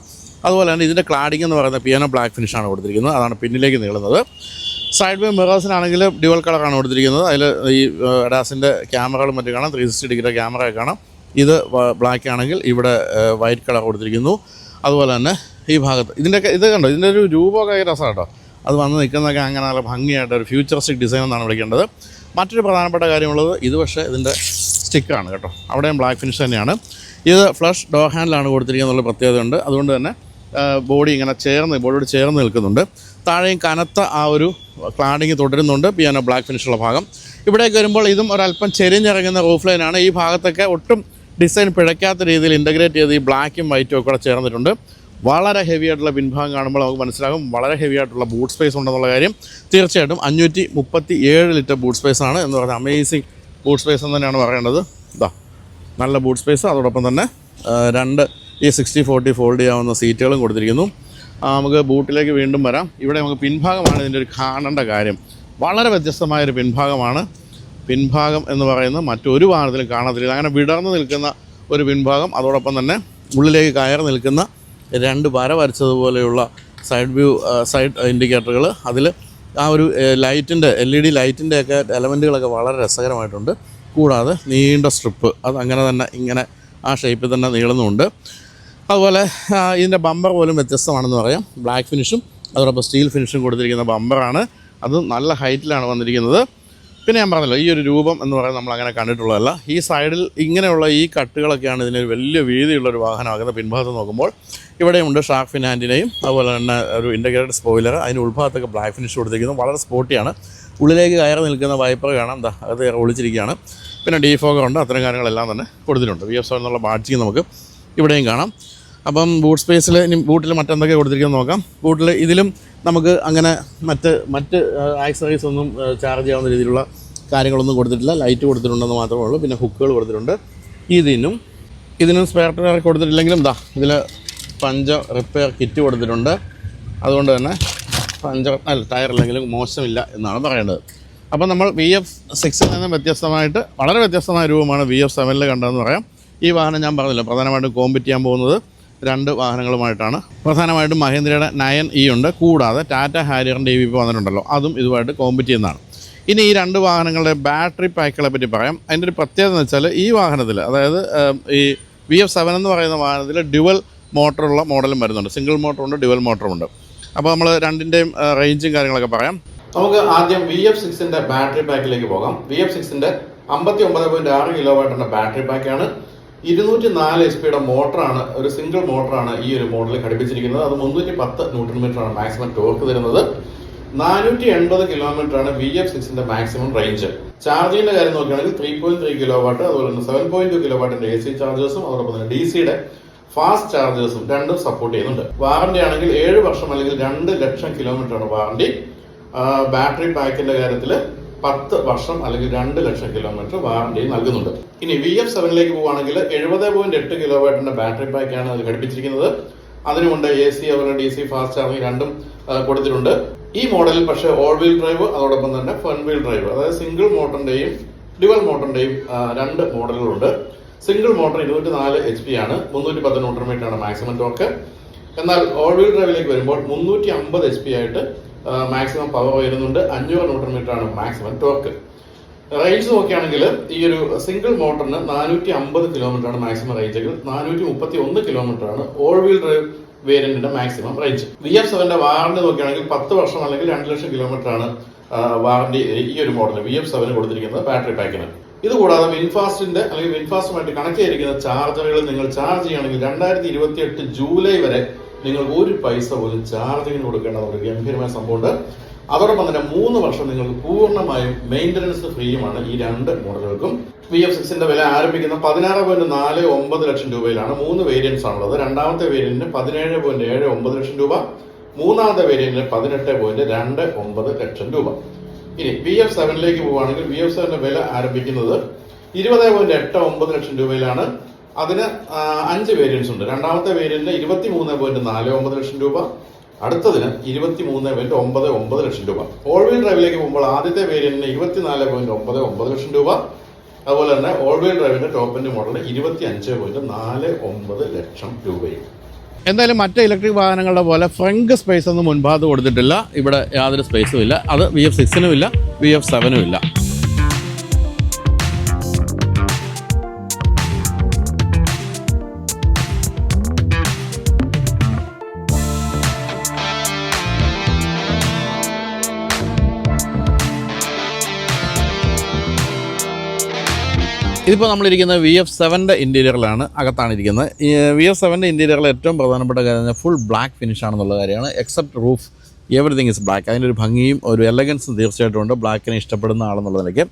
അതുപോലെ തന്നെ ഇതിന്റെ ക്ലാഡിംഗ് എന്ന് പറയുന്ന പിയാനോ ബ്ലാക്ക് ഫിനിഷാണ് കൊടുത്തിരിക്കുന്നത്. അതാണ് പിന്നിലേക്ക് നീളുന്നത്. സൈഡ് വ്യൂ മിറേഴ്സിനാണെങ്കിൽ ഡ്യുവൽ കളറാണ് കൊടുത്തിരിക്കുന്നത്. അതിൽ ഈ അഡാസിന്റെ ക്യാമറകളും മറ്റും കാണാം. ത്രീ സിക്സ്റ്റി ഡിഗ്രിയുടെ ക്യാമറയൊക്കെ കാണാം. ഇത് ബ്ലാക്ക് ആണെങ്കിൽ ഇവിടെ വൈറ്റ് കളർ കൊടുത്തിരിക്കുന്നു. അതുപോലെ തന്നെ ഈ ഭാഗത്ത്. ഇതിന്റെയൊക്കെ ഇത് കണ്ടോ? ഇതിന്റെ ഒരു രൂപമൊക്കെ രസമാണ് കേട്ടോ അത് വന്ന് നിൽക്കുന്നതൊക്കെ അങ്ങനെ നല്ല ഭംഗിയായിട്ട് ഒരു ഫ്യൂച്ചറിസ്റ്റിക് ഡിസൈൻ എന്നാണ് വിളിക്കേണ്ടത്. മറ്റൊരു പ്രധാനപ്പെട്ട കാര്യമുള്ളത് ഇത് പക്ഷേ ഇതിന്റെ സ്റ്റിക്കാണ് കേട്ടോ. അവിടെയും ബ്ലാക്ക് ഫിനിഷ് തന്നെയാണ്. ഇത് ഫ്ലഷ് ഡോ ഹാൻഡിലാണ് കൊടുത്തിരിക്കുന്നത് എന്നുള്ള പ്രത്യേകതയുണ്ട്. അതുകൊണ്ട് തന്നെ ബോഡി ഇങ്ങനെ ചേർന്ന് ബോഡിയോട് ചേർന്ന് നിൽക്കുന്നുണ്ട്. താഴെയും കനത്ത ആ ഒരു ക്ലാഡിങ് തുടരുന്നുണ്ട്. പിയാനോ ബ്ലാക്ക് ഫിനിഷുള്ള ഭാഗം. ഇവിടേക്ക് വരുമ്പോൾ ഇതും ഒരല്പം ചെരിഞ്ഞിറങ്ങുന്ന റൂഫ് ലൈനാണ് ഈ ഭാഗത്തൊക്കെ ഒട്ടും ഡിസൈൻ പിഴയ്ക്കാത്ത രീതിയിൽ ഇന്റഗ്രേറ്റ് ചെയ്ത് ഈ ബ്ലാക്കും വൈറ്റും ഒക്കെ കൂടെ ചേർന്നിട്ടുണ്ട്. വളരെ ഹെവി ആയിട്ടുള്ള പിൻഭാഗം കാണുമ്പോൾ നമുക്ക് മനസ്സിലാകും. വളരെ ഹെവി ആയിട്ടുള്ള ബൂട്ട് സ്പേസ് ഉണ്ടെന്നുള്ള കാര്യം. തീർച്ചയായിട്ടും അഞ്ഞൂറ്റി മുപ്പത്തി ഏഴ് ലിറ്റർ ബൂട്ട് സ്പേസ് ആണ് എന്ന് പറഞ്ഞാൽ അമേസിങ് ബൂട്ട് സ്പേസ് എന്ന് തന്നെയാണ് പറയേണ്ടത്. ഇതാ നല്ല ബൂട്ട് സ്പേസ് അതോടൊപ്പം തന്നെ രണ്ട് ഈ സിക്സ്റ്റി ഫോർട്ടി ഫോൾഡ് ചെയ്യാവുന്ന സീറ്റുകളും കൊടുത്തിരിക്കുന്നു. നമുക്ക് ബൂട്ടിലേക്ക് വീണ്ടും വരാം. ഇവിടെ നമുക്ക് പിൻഭാഗമാണ് ഇതിന്റെ ഒരു കാണേണ്ട കാര്യം. വളരെ വ്യത്യസ്തമായൊരു പിൻഭാഗമാണ്. പിൻഭാഗം എന്ന് പറയുന്നത് മറ്റൊരു വാഹനത്തിലും കാണത്തില്ല. അങ്ങനെ വിടർന്ന് നിൽക്കുന്ന ഒരു പിൻഭാഗം. അതോടൊപ്പം തന്നെ ഉള്ളിലേക്ക് കയറി നിൽക്കുന്ന രണ്ട് വര വരച്ചതുപോലെയുള്ള സൈഡ് വ്യൂ സൈഡ് ഇൻഡിക്കേറ്ററുകൾ അതിൽ ആ ഒരു ലൈറ്റിന്റെ എൽ ഇ ഡി ലൈറ്റിന്റെയൊക്കെ എലമെന്റുകളൊക്കെ വളരെ രസകരമായിട്ടുണ്ട്. കൂടാതെ നീണ്ട സ്ട്രിപ്പ് അത് അങ്ങനെ തന്നെ ഇങ്ങനെ ആ ഷേപ്പിൽ തന്നെ നീളുന്നുമുണ്ട് അതുപോലെ ഇതിന്റെ ബമ്പർ പോലും വ്യത്യസ്തമാണെന്ന് പറയാം. ബ്ലാക്ക് ഫിനിഷും അതോടൊപ്പം സ്റ്റീൽ ഫിനിഷും കൊടുത്തിരിക്കുന്ന ബമ്പറാണ് അത് നല്ല ഹൈറ്റിലാണ് വന്നിരിക്കുന്നത്. പിന്നെ ഞാൻ പറഞ്ഞല്ലോ ഈ ഒരു രൂപം എന്ന് പറയുന്നത് നമ്മൾ അങ്ങനെ കണ്ടിട്ടുള്ളതല്ല. ഈ സൈഡിൽ ഇങ്ങനെയുള്ള ഈ കട്ടുകളൊക്കെയാണ് ഇതിനൊരു വലിയ വീതിയുള്ള ഒരു വാഹനമാകുന്നത് പിൻഭാഗത്ത് നോക്കുമ്പോൾ ഇവിടെയുണ്ട് ഷാർക്ക് ഫിനാന്റിനെയും അതുപോലെ തന്നെ ഒരു ഇന്റഗ്രേറ്റഡ് സ്പോയിലർ അതിന്റെ ഉൾഭാഗത്തൊക്കെ ബ്ലാക്ക് ഫിനിഷ് കൊടുത്തിരിക്കുന്നു. വളരെ സ്പോർട്ടിയാണ് ഉള്ളിലേക്ക് കയറി നിൽക്കുന്ന വൈപ്പർ കാണാം. എന്താ അത് ഒളിച്ചിരിക്കുകയാണ്. പിന്നെ ഡീഫോഗർ ഉണ്ട്. അത്തരം കാര്യങ്ങളെല്ലാം തന്നെ കൊടുത്തിട്ടുണ്ട്. വി എഫ് എന്നുള്ള ബാഡ്ജിങ് നമുക്ക് ഇവിടെയും കാണാം. അപ്പം ബൂട്ട് സ്പേസിൽ ഇനി ബൂട്ടിൽ മറ്റെന്തൊക്കെ കൊടുത്തിരിക്കുന്നത് നോക്കാം. ബൂട്ടിൽ ഇതിലും നമുക്ക് അങ്ങനെ മറ്റ് മറ്റ് ആക്സറീസ് ഒന്നും ചാർജ് ചെയ്യാവുന്ന രീതിയിലുള്ള കാര്യങ്ങളൊന്നും കൊടുത്തിട്ടില്ല. ലൈറ്റ് കൊടുത്തിട്ടുണ്ടെന്ന് മാത്രമേ ഉള്ളൂ. പിന്നെ ഹുക്കുകൾ കൊടുത്തിട്ടുണ്ട്. ഇതിനും ഇതിനും സ്പെയർ ടയർ കൊടുത്തിട്ടില്ലെങ്കിലും ഇതാ ഇതിൽ പഞ്ചർ റിപ്പയർ കിറ്റ് കൊടുത്തിട്ടുണ്ട്. അതുകൊണ്ട് തന്നെ പഞ്ചർ അല്ല ടയർ ഇല്ലെങ്കിലും മോശമില്ല എന്നാണ് പറയേണ്ടത്. അപ്പോൾ നമ്മൾ വി എഫ് സിക്സിൽ നിന്ന് വ്യത്യസ്തമായിട്ട് വളരെ വ്യത്യസ്തമായ രൂപമാണ് വി എഫ് സെവനിൽ കണ്ടതെന്ന് പറയാം. ഈ വാഹനം ഞാൻ പറഞ്ഞില്ല പ്രധാനമായിട്ടും കോമ്പറ്റ് ചെയ്യാൻ പോകുന്നത് രണ്ട് വാഹനങ്ങളുമായിട്ടാണ്. പ്രധാനമായിട്ടും മഹീന്ദ്രയുടെ നയൻ ഇ ഉണ്ട്. കൂടാതെ ടാറ്റ ഹാരിയറിന്റെ ഇ വി വന്നിട്ടുണ്ടല്ലോ അതും ഇതുമായിട്ട് കോമ്പറ്റ് ചെയ്യുന്നതാണ്. ഇനി ഈ രണ്ട് വാഹനങ്ങളുടെ ബാറ്ററി പാക്കുകളെ പറ്റി പറയാം. അതിന്റെ ഒരു പ്രത്യേകത എന്ന് വെച്ചാൽ ഈ വാഹനത്തിൽ അതായത് ഈ വി എഫ് സെവൻ എന്ന് പറയുന്ന വാഹനത്തിൽ ഡ്യുവൽ മോട്ടറുള്ള മോഡലും വരുന്നുണ്ട്. സിംഗിൾ മോട്ടറുണ്ട് ഡ്യുവൽ മോട്ടറുണ്ട് അപ്പോൾ നമ്മൾ രണ്ടിന്റെയും റേഞ്ചും കാര്യങ്ങളൊക്കെ പറയാം. നമുക്ക് ആദ്യം വി എഫ് സിക്സിന്റെ ബാറ്ററി പാക്കിലേക്ക് പോകാം. വി എഫ് സിക്സിന്റെ അമ്പത്തി ഒമ്പത് പോയിന്റ് ആറ് കിലോ വാട്ടിന്റെ ബാറ്ററി പാക്കാണ് ഇരുന്നൂറ്റി നാല് എച്ച് പിയുടെ മോട്ടറാണ് ഒരു സിംഗിൾ മോട്ടറാണ് ഈ ഒരു മോഡലിൽ ഘടിപ്പിച്ചിരിക്കുന്നത്. അത് മുന്നൂറ്റി പത്ത് ന്യൂട്രൺ മീറ്റർ ആണ് മാക്സിമം ടോർക്ക് തരുന്നത്. നാനൂറ്റി എൺപത് കിലോമീറ്റർ ആണ് വി എഫ് സിക്സിന്റെ മാക്സിമം റേഞ്ച് ചാർജിങ്ങിന്റെ കാര്യം നോക്കുകയാണെങ്കിൽ three point three kilowatt അതുപോലെ തന്നെ സെവൻ പോയിന്റ് ടു കിലോ വാട്ടിന്റെ എ സി ചാർജേഴ്സും അതോടൊപ്പം തന്നെ ഡി സിയുടെ ഫാസ്റ്റ് ചാർജേഴ്സും രണ്ടും സപ്പോർട്ട് ചെയ്യുന്നുണ്ട്. വാറണ്ടി ആണെങ്കിൽ ഏഴ് വർഷം അല്ലെങ്കിൽ രണ്ട് ലക്ഷം കിലോമീറ്റർ ആണ് വാറണ്ടി ബാറ്ററി പാക്കിന്റെ കാര്യത്തിൽ പത്ത് വർഷം അല്ലെങ്കിൽ രണ്ട് ലക്ഷം കിലോമീറ്റർ വാറണ്ടി നൽകുന്നുണ്ട്. ഇനി വി എഫ് സെവനിലേക്ക് പോവുകയാണെങ്കിൽ എഴുപത് പോയിന്റ് എട്ട് കിലോ വാട്ടിന്റെ ബാറ്ററി പാക്കാണ് അത് ഘടിപ്പിച്ചിരിക്കുന്നത്. അതിനുമുണ്ട് എ സി അതുപോലെ ഡി സി ഫാസ്റ്റ് ചാർജിങ് രണ്ടും കൊടുത്തിട്ടുണ്ട്. ഈ മോഡലിൽ പക്ഷേ ഓൾ വീൽ ഡ്രൈവ് അതോടൊപ്പം തന്നെ ഫ്രണ്ട് വീൽ ഡ്രൈവ് അതായത് സിംഗിൾ മോട്ടറിന്റെയും ഡ്യുവൽ മോട്ടറിന്റെയും രണ്ട് മോഡലുകളുണ്ട്. സിംഗിൾ മോട്ടർ ഇരുന്നൂറ്റി നാല് എച്ച് പി ആണ് മുന്നൂറ്റി പത്ത് ന്യൂട്രൺ മീറ്റർ ആണ് മാക്സിമം ടോക്ക് എന്നാൽ ഓൾ വീൽ ഡ്രൈവിലേക്ക് വരുമ്പോൾ മുന്നൂറ്റി അമ്പത് എച്ച് പി ആയിട്ട് മാക്സിമം പവർ വരുന്നുണ്ട് അഞ്ഞൂറ് ന്യൂട്ടർ മീറ്റർ ആണ് മാക്സിമം ടോർക്ക് റേഞ്ച് നോക്കുകയാണെങ്കിൽ ഈ ഒരു സിംഗിൾ മോട്ടറിന് നാനൂറ്റി അമ്പത് കിലോമീറ്റർ ആണ് മാക്സിമം റേഞ്ച് നാനൂറ്റി മുപ്പത്തി ഒന്ന് കിലോമീറ്റർ ആണ് ഓൾ വീൽ ഡ്രൈവ് വേരിയന്റിന്റെ മാക്സിമം റേഞ്ച് വി എഫ് സെവന്റെ വാറണ്ടി നോക്കുകയാണെങ്കിൽ പത്ത് വർഷം അല്ലെങ്കിൽ രണ്ട് ലക്ഷം കിലോമീറ്റർ ആണ് വാറണ്ടി ഈ ഒരു മോഡൽ വി എഫ് സെവന് കൊടുത്തിരിക്കുന്നത് ബാറ്ററി പാക്കിന് ഇത് കൂടാതെ വിൻഫാസ്റ്റിന്റെ അല്ലെങ്കിൽ വിൻഫാസ്റ്റുമായിട്ട് കണക്ട് ചെയ്തിരിക്കുന്ന ചാർജറുകൾ നിങ്ങൾ ചാർജ് ചെയ്യുകയാണെങ്കിൽ രണ്ടായിരത്തി ഇരുപത്തി എട്ട് ജൂലൈ വരെ നിങ്ങൾ ഒരു പൈസ പോലും ചാർജിങ്ങിന് കൊടുക്കേണ്ട ഒരു ഗംഭീരമായ സംഭവമുണ്ട്. അതോടൊപ്പം തന്നെ മൂന്ന് വർഷം നിങ്ങൾക്ക് പൂർണമായും മെയിന്റനൻസ് ഫ്രീയുമാണ് ഈ രണ്ട് മോഡലുകൾക്കും. വി എഫ് സിക്സിന്റെ വില ആരംഭിക്കുന്ന പതിനാറ് പോയിന്റ് നാല് ഒമ്പത് ലക്ഷം രൂപയിലാണ് മൂന്ന് വേരിയൻസ് ആണുള്ളത്. രണ്ടാമത്തെ വേരിയന്റിന് പതിനേഴ് പോയിന്റ് ഏഴ് ഒമ്പത് ലക്ഷം രൂപ. മൂന്നാമത്തെ വേരിയന്റിന് പതിനെട്ട് പോയിന്റ് രണ്ട് ഒമ്പത് ലക്ഷം രൂപ. ഇനി വി എഫ് സെവനിലേക്ക് പോവുകയാണെങ്കിൽ വി എഫ് സെവന്റെ വില ആരംഭിക്കുന്നത് ഇരുപത് പോയിന്റ് എട്ട് ഒമ്പത് ലക്ഷം രൂപയിലാണ്. അതിന് അഞ്ച് വേരിയൻസ് ഉണ്ട്. രണ്ടാമത്തെ വേരിയന്റിന് ഇരുപത്തി മൂന്ന് പോയിന്റ് നാല് ഒമ്പത് ലക്ഷം രൂപ. അടുത്തതിന് ഇരുപത്തി മൂന്ന് പോയിന്റ് ഒമ്പത് ഒമ്പത് ലക്ഷം രൂപ. ഓൾ വീൽ ഡ്രൈവിലേക്ക് പോകുമ്പോൾ ആദ്യത്തെ വേരിയന്റിന് ഇരുപത്തിനാല് പോയിന്റ് ഒമ്പത് ഒമ്പത് ലക്ഷം രൂപ. അതുപോലെ തന്നെ ഓൾ വീൽ ഡ്രൈവിന്റെ ടോപ്പ് എൻഡ് മോഡലിന് ഇരുപത്തി അഞ്ച് പോയിന്റ് നാല് ഒമ്പത് ലക്ഷം രൂപയും. എന്തായാലും മറ്റ് ഇലക്ട്രിക് വാഹനങ്ങളുടെ പോലെ ഫ്രങ്ക് സ്പേസ് ഒന്നും മുൻഭാഗത്ത് കൊടുത്തിട്ടില്ല. ഇവിടെ യാതൊരു സ്പേസും ഇല്ല. അത് വി എഫ് സിക്സിനും ഇല്ല വി എഫ് സെവനും ഇല്ല. ഇതിപ്പോൾ നമ്മളിരിക്കുന്നത് വി എഫ് സെവന്റെ ഇന്റീരിയറിലാണ് അകത്താണ് ഇരിക്കുന്നത് വി എഫ് സെവന്റെ ഇന്റീരിയറിൽ ഏറ്റവും പ്രധാനപ്പെട്ട കാര്യം ഫുൾ ബ്ലാക്ക് ഫിനിഷ് ആണെന്നുള്ള കാര്യമാണ്. Except roof everything is black അതിന്റെ ഒരു ഭംഗിയും ഒരു എലഗൻസും തീർച്ചയായിട്ടും ഉണ്ട്. ബ്ലാക്കിനെ ഇഷ്ടപ്പെടുന്ന ആളെന്നുള്ള നിലയ്ക്ക്.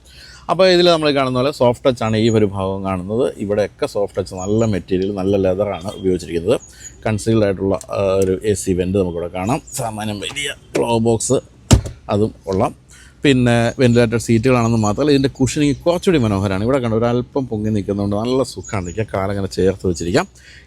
അപ്പോൾ ഇതിൽ നമ്മൾ കാണുന്ന പോലെ സോഫ്റ്റ് ടച്ച് ആണ് ഈ ഒരു ഭാഗം കാണുന്നത്. ഇവിടെയൊക്കെ സോഫ്റ്റ് ടച്ച് നല്ല മെറ്റീരിയൽ നല്ല ലെതറാണ് ഉപയോഗിച്ചിരിക്കുന്നത്. കൺസീൽഡ് ആയിട്ടുള്ള ഒരു എ സി വെന്റ് നമുക്കിവിടെ കാണാം. സാമാന്യം വലിയ ക്ലോ ബോക്സ് അതും കൊള്ളാം. പിന്നെ വെന്റിലേറ്റഡ് സീറ്റുകളാണെന്ന് മാത്രമല്ല ഇതിന്റെ കുഷനിങ് കുറച്ചുകൂടി മനോഹരമാണ് ഇവിടെ കണ്ട ഒരല്പം പൊങ്ങി നിൽക്കുന്നതുകൊണ്ട് നല്ല സുഖമാണ്. നിൽക്കുക കാലങ്ങനെ ചേർത്ത് വെച്ചിരിക്കാം.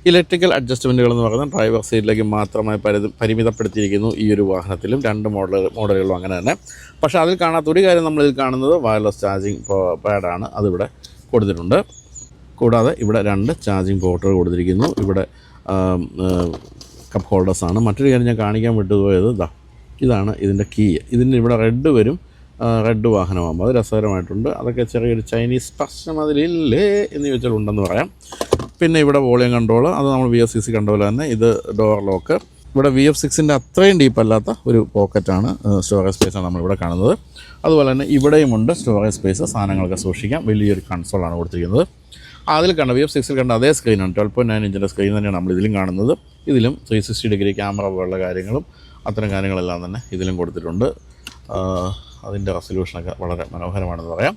ഇലക്ട്രിക്കൽ അഡ്ജസ്റ്റ്മെന്റുകൾ എന്ന് പറയുന്നത് ഡ്രൈവർ സീറ്റിലേക്ക് മാത്രമായി പരി പരിമിതപ്പെടുത്തിയിരിക്കുന്നു ഈ ഒരു വാഹനത്തിലും. രണ്ട് മോഡൽ മോഡലുകളും അങ്ങനെ തന്നെ. പക്ഷേ അതിൽ കാണാത്ത ഒരു കാര്യം നമ്മളിതിൽ കാണുന്നത് വയർലെസ് ചാർജിങ് പാഡാണ് അതിവിടെ കൊടുത്തിട്ടുണ്ട്. കൂടാതെ ഇവിടെ രണ്ട് ചാർജിങ് പോർട്ടുകൾ കൊടുത്തിരിക്കുന്നു. ഇവിടെ കപ്പ് ഹോൾഡേഴ്സാണ് മറ്റൊരു കാര്യം ഞാൻ കാണിക്കാൻ വിട്ടുപോയത് ഇതാ ഇതാണ് ഇതിന്റെ കീ ഇതിന് ഇവിടെ റെഡ് വരും. റെഡ് വാഹനമാകുമ്പോൾ അത് രസകരമായിട്ടുണ്ട്. അതൊക്കെ ചെറിയൊരു ചൈനീസ് സ്പർശം അതിലില്ലേ എന്ന് ചോദിച്ചാൽ ഉണ്ടെന്ന് പറയാം. പിന്നെ ഇവിടെ വോളിയം കൺട്രോൾ അത് നമ്മൾ വി എഫ് സി കണ്ട പോലെ തന്നെ ഇത് ഡോർ ലോക്ക് ഇവിടെ വി എഫ് സിക്സിന്റെ അത്രയും ഡീപ്പ് അല്ലാത്ത ഒരു പോക്കറ്റാണ് സ്റ്റോറേജ് സ്പേസാണ് നമ്മളിവിടെ കാണുന്നത്. അതുപോലെ തന്നെ ഇവിടെയുമുണ്ട് സ്റ്റോറേജ് സ്പേസ് സാധനങ്ങളൊക്കെ സൂക്ഷിക്കാം. വലിയൊരു കൺസോളാണ് കൊടുത്തിരിക്കുന്നത്. അതിൽ കണ്ട വി എഫ് സിക്സിൽ കണ്ട അതേ സ്ക്രീനാണ് ട്വൽവ് പോയിന്റ് നയൻ ഇഞ്ചിന്റെ സ്ക്രീൻ തന്നെയാണ് നമ്മൾ ഇതിലും കാണുന്നത്. ഇതിലും ത്രീ സിക്സ്റ്റി ഡിഗ്രി ക്യാമറ പോലുള്ള കാര്യങ്ങളും അത്തരം കാര്യങ്ങളെല്ലാം തന്നെ ഇതിലും കൊടുത്തിട്ടുണ്ട്. അതിന്റെ റെസൊല്യൂഷനൊക്കെ വളരെ മനോഹരമാണെന്ന് പറയാം.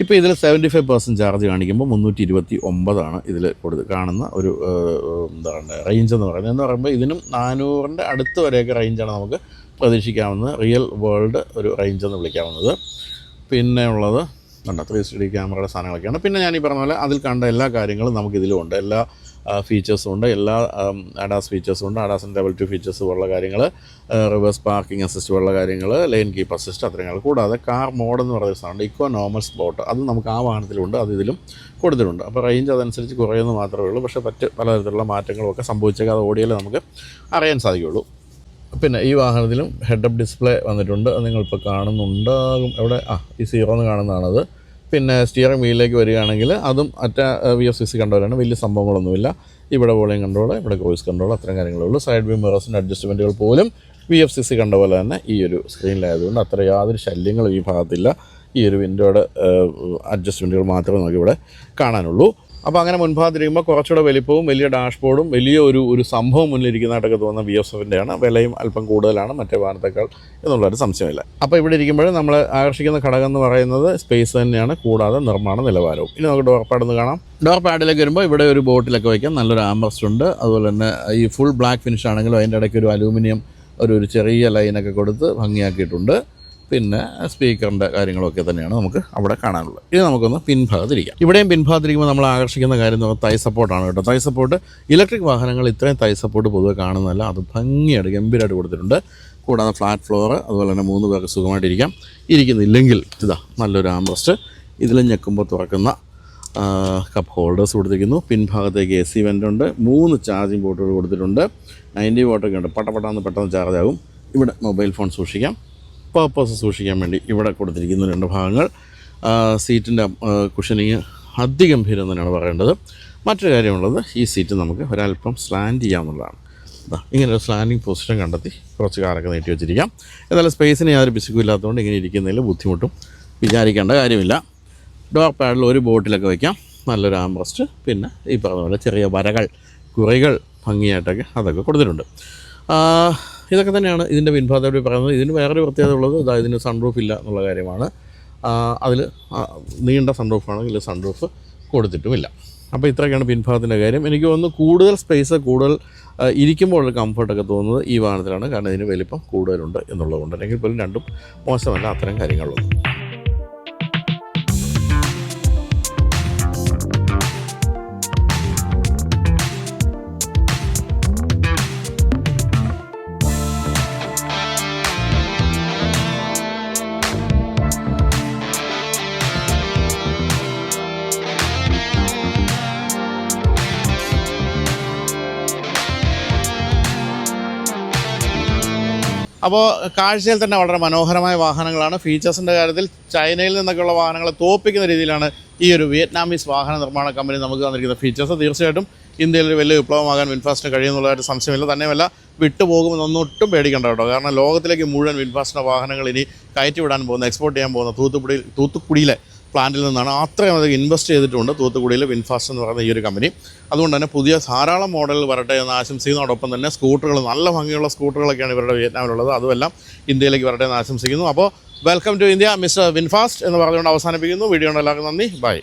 ഇപ്പോൾ ഇതിൽ സെവന്റി ഫൈവ് പെർസെന്റ് ചാർജ് കാണിക്കുമ്പോൾ മുന്നൂറ്റി ഇരുപത്തി ഒമ്പതാണ് ഇതിൽ കൊടുത്ത് കാണുന്ന ഒരു എന്താണ് റേഞ്ച് എന്ന് പറയുന്നത്. എന്ന് പറയുമ്പോൾ ഇതിനും നാനൂറിന്റെ അടുത്ത് വരെയൊക്കെ റേഞ്ചാണ് നമുക്ക് പ്രതീക്ഷിക്കാവുന്നത്. റിയൽ വേൾഡ് ഒരു റേഞ്ച് എന്ന് വിളിക്കാവുന്നത്. പിന്നെ ഉള്ളത് ഉണ്ട് ത്രീ സിക്സ്റ്റി ക്യാമറയുടെ സാധനങ്ങളൊക്കെയാണ്. പിന്നെ ഞാൻ ഈ പറഞ്ഞ പോലെ അതിൽ കണ്ട എല്ലാ കാര്യങ്ങളും നമുക്ക് ഇതിലുമുണ്ട് എല്ലാ ഫീച്ചേഴ്സും ഉണ്ട്. എല്ലാ അഡാസ് ഫീച്ചേഴ്സും ഉണ്ട്. അഡാസിന്റെ ഡബിൾ ടു ഫീച്ചേഴ്സ് പോലുള്ള കാര്യങ്ങൾ റിവേഴ്സ് പാർക്കിംഗ് അസിസ്റ്റ് പോലുള്ള കാര്യങ്ങൾ ലൈൻ കീപ്പ് അസിസ്റ്റ് അത്രയും കാര്യങ്ങൾ കൂടാതെ കാർ മോഡ് എന്ന് പറയുന്ന സാധനം ഇക്കോ നോർമൽ സ്പോട്ട് അത് നമുക്ക് ആ വാഹനത്തിലുണ്ട്. അത് ഇതിലും കൊടുത്തിട്ടുണ്ട്. അപ്പോൾ റേഞ്ച് അതനുസരിച്ച് കുറയുന്നു മാത്രമേ ഉള്ളൂ. പക്ഷേ മറ്റ് പലതരത്തിലുള്ള മാറ്റങ്ങളൊക്കെ സംഭവിച്ചേക്കാം. അത് ഓടിയാലേ നമുക്ക് അറിയാൻ സാധിക്കുകയുള്ളൂ. പിന്നെ ഈ വാഹനത്തിലും ഹെഡ് അപ്പ് ഡിസ്പ്ലേ വന്നിട്ടുണ്ട്. അത് നിങ്ങളിപ്പോൾ കാണുന്നുണ്ടാകും. എവിടെ? ആ ഈ സീറോ എന്ന് കാണുന്നതാണത്. പിന്നെ സ്റ്റിയറിംഗ് വീലിലേക്ക് വരികയാണെങ്കിൽ അതും അറ്റ വി എഫ് സി സി കണ്ട്രോളാണ് വലിയ സംഭവങ്ങളൊന്നുമില്ല. ഇവിടെ വോളിയം കൺട്രോൾ ഇവിടെ വോയിസ് കൺട്രോൾ അത്രയും കാര്യങ്ങളേ ഉള്ളൂ സൈഡ് വ്യൂ മിറേഴ്സിന്റെ അഡ്ജസ്റ്റ്മെന്റുകൾ പോലും വി എഫ് സി സി കണ്ട പോലെ തന്നെ ഈ ഒരു സ്ക്രീനിലായതുകൊണ്ട് അത്ര യാതൊരു ശല്യങ്ങളും ഈ ഭാഗത്തില്ല. ഈ ഒരു വിൻഡോയുടെ അഡ്ജസ്റ്റ്മെന്റുകൾ മാത്രമേ നമുക്കിവിടെ കാണാനുള്ളൂ. അപ്പോൾ അങ്ങനെ മുൻഭാഗത്തിരിക്കുമ്പോൾ കുറച്ചുകൂടെ വലിപ്പവും വലിയ ഡാഷ്ബോർഡും വലിയ ഒരു ഒരു സംഭവം മുന്നിലിരിക്കുന്നതായിട്ടൊക്കെ തോന്നുന്ന വി എസ് എഫിന്റെയാണ് വിലയും അല്പം കൂടുതലാണ്. മറ്റേ വാഹനത്തേക്കാൾ എന്നുള്ളൊരു സംശയമില്ല അപ്പോൾ ഇവിടെ ഇരിക്കുമ്പോൾ നമ്മൾ ആകർഷിക്കുന്ന ഘടകം എന്ന് പറയുന്നത് സ്പേസ് തന്നെയാണ്. കൂടാതെ നിർമ്മാണ നിലവാരവും. ഇനി നമുക്ക് ഡോർ പാഡ് കാണാം. ഡോർ പാഡിലേക്ക് വരുമ്പോൾ ഇവിടെ ഒരു ബോട്ടിലൊക്കെ വയ്ക്കാം നല്ലൊരു ആംബർസ്റ്റ് ഉണ്ട്. അതുപോലെ തന്നെ ഈ ഫുൾ ബ്ലാക്ക് ഫിനിഷ് ആണെങ്കിലും അതിന്റെ ഇടയ്ക്ക് ഒരു അലൂമിനിയം ഒരു ഒരു ചെറിയ ലൈനൊക്കെ കൊടുത്ത് ഭംഗിയാക്കിയിട്ടുണ്ട്. പിന്നെ സ്പീക്കറിന്റെ കാര്യങ്ങളൊക്കെ തന്നെയാണ് നമുക്ക് അവിടെ കാണാനുള്ളത്. ഇത് നമുക്കൊന്ന് പിൻഭാഗത്തിരിക്കാം. ഇവിടെയും പിൻഭാഗത്തിരിക്കുമ്പോൾ നമ്മൾ ആകർഷിക്കുന്ന കാര്യം എന്ന് പറഞ്ഞാൽ തൈ സപ്പോർട്ടാണ് കേട്ടോ. തൈ സപ്പോർട്ട് ഇലക്ട്രിക് വാഹനങ്ങൾ ഇത്രയും തൈ സപ്പോർട്ട് പൊതുവെ കാണുന്നതല്ല. അത് ഭംഗിയായിട്ട് ഗംഭീരമായിട്ട് കൊടുത്തിട്ടുണ്ട്. കൂടാതെ ഫ്ലാറ്റ് ഫ്ലോർ അതുപോലെ തന്നെ മൂന്ന് പേർക്ക് സുഖമായിട്ടിരിക്കാം. ഇരിക്കുന്നില്ലെങ്കിൽ ഇതാ നല്ലൊരു ആംബ്രസ്റ്റ്. ഇതിൽ ഞെക്കുമ്പോൾ തുറക്കുന്ന കപ്പ് ഹോൾഡേഴ്സ് കൊടുത്തിരിക്കുന്നു. പിൻഭാഗത്തേക്ക് എ സി വെന്റ് ഉണ്ട്. മൂന്ന് ചാർജിങ് പോർട്ടുകൾ കൊടുത്തിട്ടുണ്ട്. നയന്റി വോട്ടൊക്കെ ഉണ്ട്. പട്ടപ്പെട്ടാന്ന് പെട്ടെന്ന് ചാർജ് ആകും. ഇവിടെ മൊബൈൽ ഫോൺ സൂക്ഷിക്കാം. പർപ്പസ് സൂക്ഷിക്കാൻ വേണ്ടി ഇവിടെ കൊടുത്തിരിക്കുന്ന രണ്ട് ഭാഗങ്ങൾ സീറ്റിന്റെ കുഷനിങ് അതിഗംഭീരം തന്നെയാണ് പറയേണ്ടത്. മറ്റൊരു കാര്യമുള്ളത് ഈ സീറ്റ് നമുക്ക് ഒരല്പം സ്ലാൻഡ് ചെയ്യാമെന്നുള്ളതാണ് ഇങ്ങനെ ഒരു സ്ലാൻഡിങ് പൊസിഷൻ കണ്ടെത്തി കുറച്ച് കാലൊക്കെ നീട്ടി വെച്ചിരിക്കാം. എന്നാലും സ്പേസിന് യാതൊരു പിശുക്കും ഇല്ലാത്തതുകൊണ്ട് ഇങ്ങനെ ഇരിക്കുന്നതിൽ ബുദ്ധിമുട്ടും വിചാരിക്കേണ്ട കാര്യമില്ല. ഡോർ പാഡിൽ ഒരു ബോട്ടിലൊക്കെ വയ്ക്കാം നല്ലൊരു ആംബ്രസ്റ്റ് പിന്നെ ഈ പറഞ്ഞ പോലെ ചെറിയ വരകൾ കുറികൾ ഭംഗിയായിട്ടൊക്കെ അതൊക്കെ കൊടുത്തിട്ടുണ്ട്. ഇതൊക്കെ തന്നെയാണ് ഇതിന്റെ പിൻഭാഗത്തോട് പറയുന്നത്. ഇതിന് വേറൊരു പ്രത്യേകത ഉള്ളത് ഇതാ ഇതിന് സൺറൂഫ് ഇല്ല എന്നുള്ള കാര്യമാണ്. അതിൽ നീണ്ട സൺറൂഫാണെങ്കിൽ സൺറൂഫ് കൊടുത്തിട്ടുമില്ല. അപ്പോൾ ഇത്രയൊക്കെയാണ് പിൻഭാഗത്തിന്റെ കാര്യം. എനിക്ക് ഒന്ന് കൂടുതൽ സ്പേസ് കൂടുതൽ ഇരിക്കുമ്പോൾ കംഫർട്ടൊക്കെ തോന്നുന്നത് ഈ വാഹനത്തിലാണ്. കാരണം ഇതിന് വലിപ്പം കൂടുതലുണ്ട് എന്നുള്ളതുകൊണ്ട് അല്ലെങ്കിൽ പോലും രണ്ടും മോശമല്ല അത്തരം കാര്യങ്ങളുള്ളത് അപ്പോൾ കാഴ്ചയിൽ തന്നെ വളരെ മനോഹരമായ വാഹനങ്ങളാണ്. ഫീച്ചേഴ്സിന്റെ കാര്യത്തിൽ ചൈനയിൽ നിന്നൊക്കെയുള്ള വാഹനങ്ങളെ തോപ്പിക്കുന്ന രീതിയിലാണ് ഈ ഒരു വിയറ്റ്നാമീസ് വാഹന നിർമ്മാണ കമ്പനി നമുക്ക് തന്നിരിക്കുന്ന ഫീച്ചേഴ്സ് തീർച്ചയായിട്ടും ഇന്ത്യയിൽ ഒരു വലിയ വിപ്ലവമാകാൻ വിൻഫാസ്റ്റിന് കഴിയുന്നുള്ളതായിട്ട് സംശയമില്ല. തന്നെയുമല്ല വിട്ടുപോകുമെന്നൊന്നും പേടിക്കണ്ട കേട്ടോ. കാരണം ലോകത്തിലേക്ക് മുഴുവൻ വിൻഫാസ്റ്റിന്റെ വാഹനങ്ങൾ ഇനി കയറ്റിവിടാൻ പോകുന്ന എക്സ്പോർട്ട് ചെയ്യാൻ പോകുന്ന. തൂത്തുക്കുടി തൂത്തുക്കുടിയിലെ പ്ലാന്റിൽ നിന്നാണ് അത്രയും അധികം ഇൻവെസ്റ്റ് ചെയ്തിട്ടുണ്ട് തൂത്തുക്കുടിയിൽ വിൻഫാസ്റ്റ് എന്ന് പറയുന്ന ഈ ഒരു കമ്പനി. അതുകൊണ്ട് തന്നെ പുതിയ ധാരാളം മോഡലുകൾ വരട്ടെ എന്ന് ആശംസിക്കുന്നതോടൊപ്പം തന്നെ സ്കൂട്ടറുകൾ നല്ല ഭംഗിയുള്ള സ്കൂട്ടറുകളൊക്കെയാണ് ഇവരുടെ വിയറ്റ്നാമിലുള്ളത്. അതുമെല്ലാം ഇന്ത്യയിലേക്ക് വരട്ടെ എന്ന് ആശംസിക്കുന്നു. അപ്പോൾ welcome to India mister VinFast എന്ന് പറഞ്ഞുകൊണ്ട് അവസാനിപ്പിക്കുന്നു. വീഡിയോ എല്ലാവർക്കും നന്ദി. ബൈ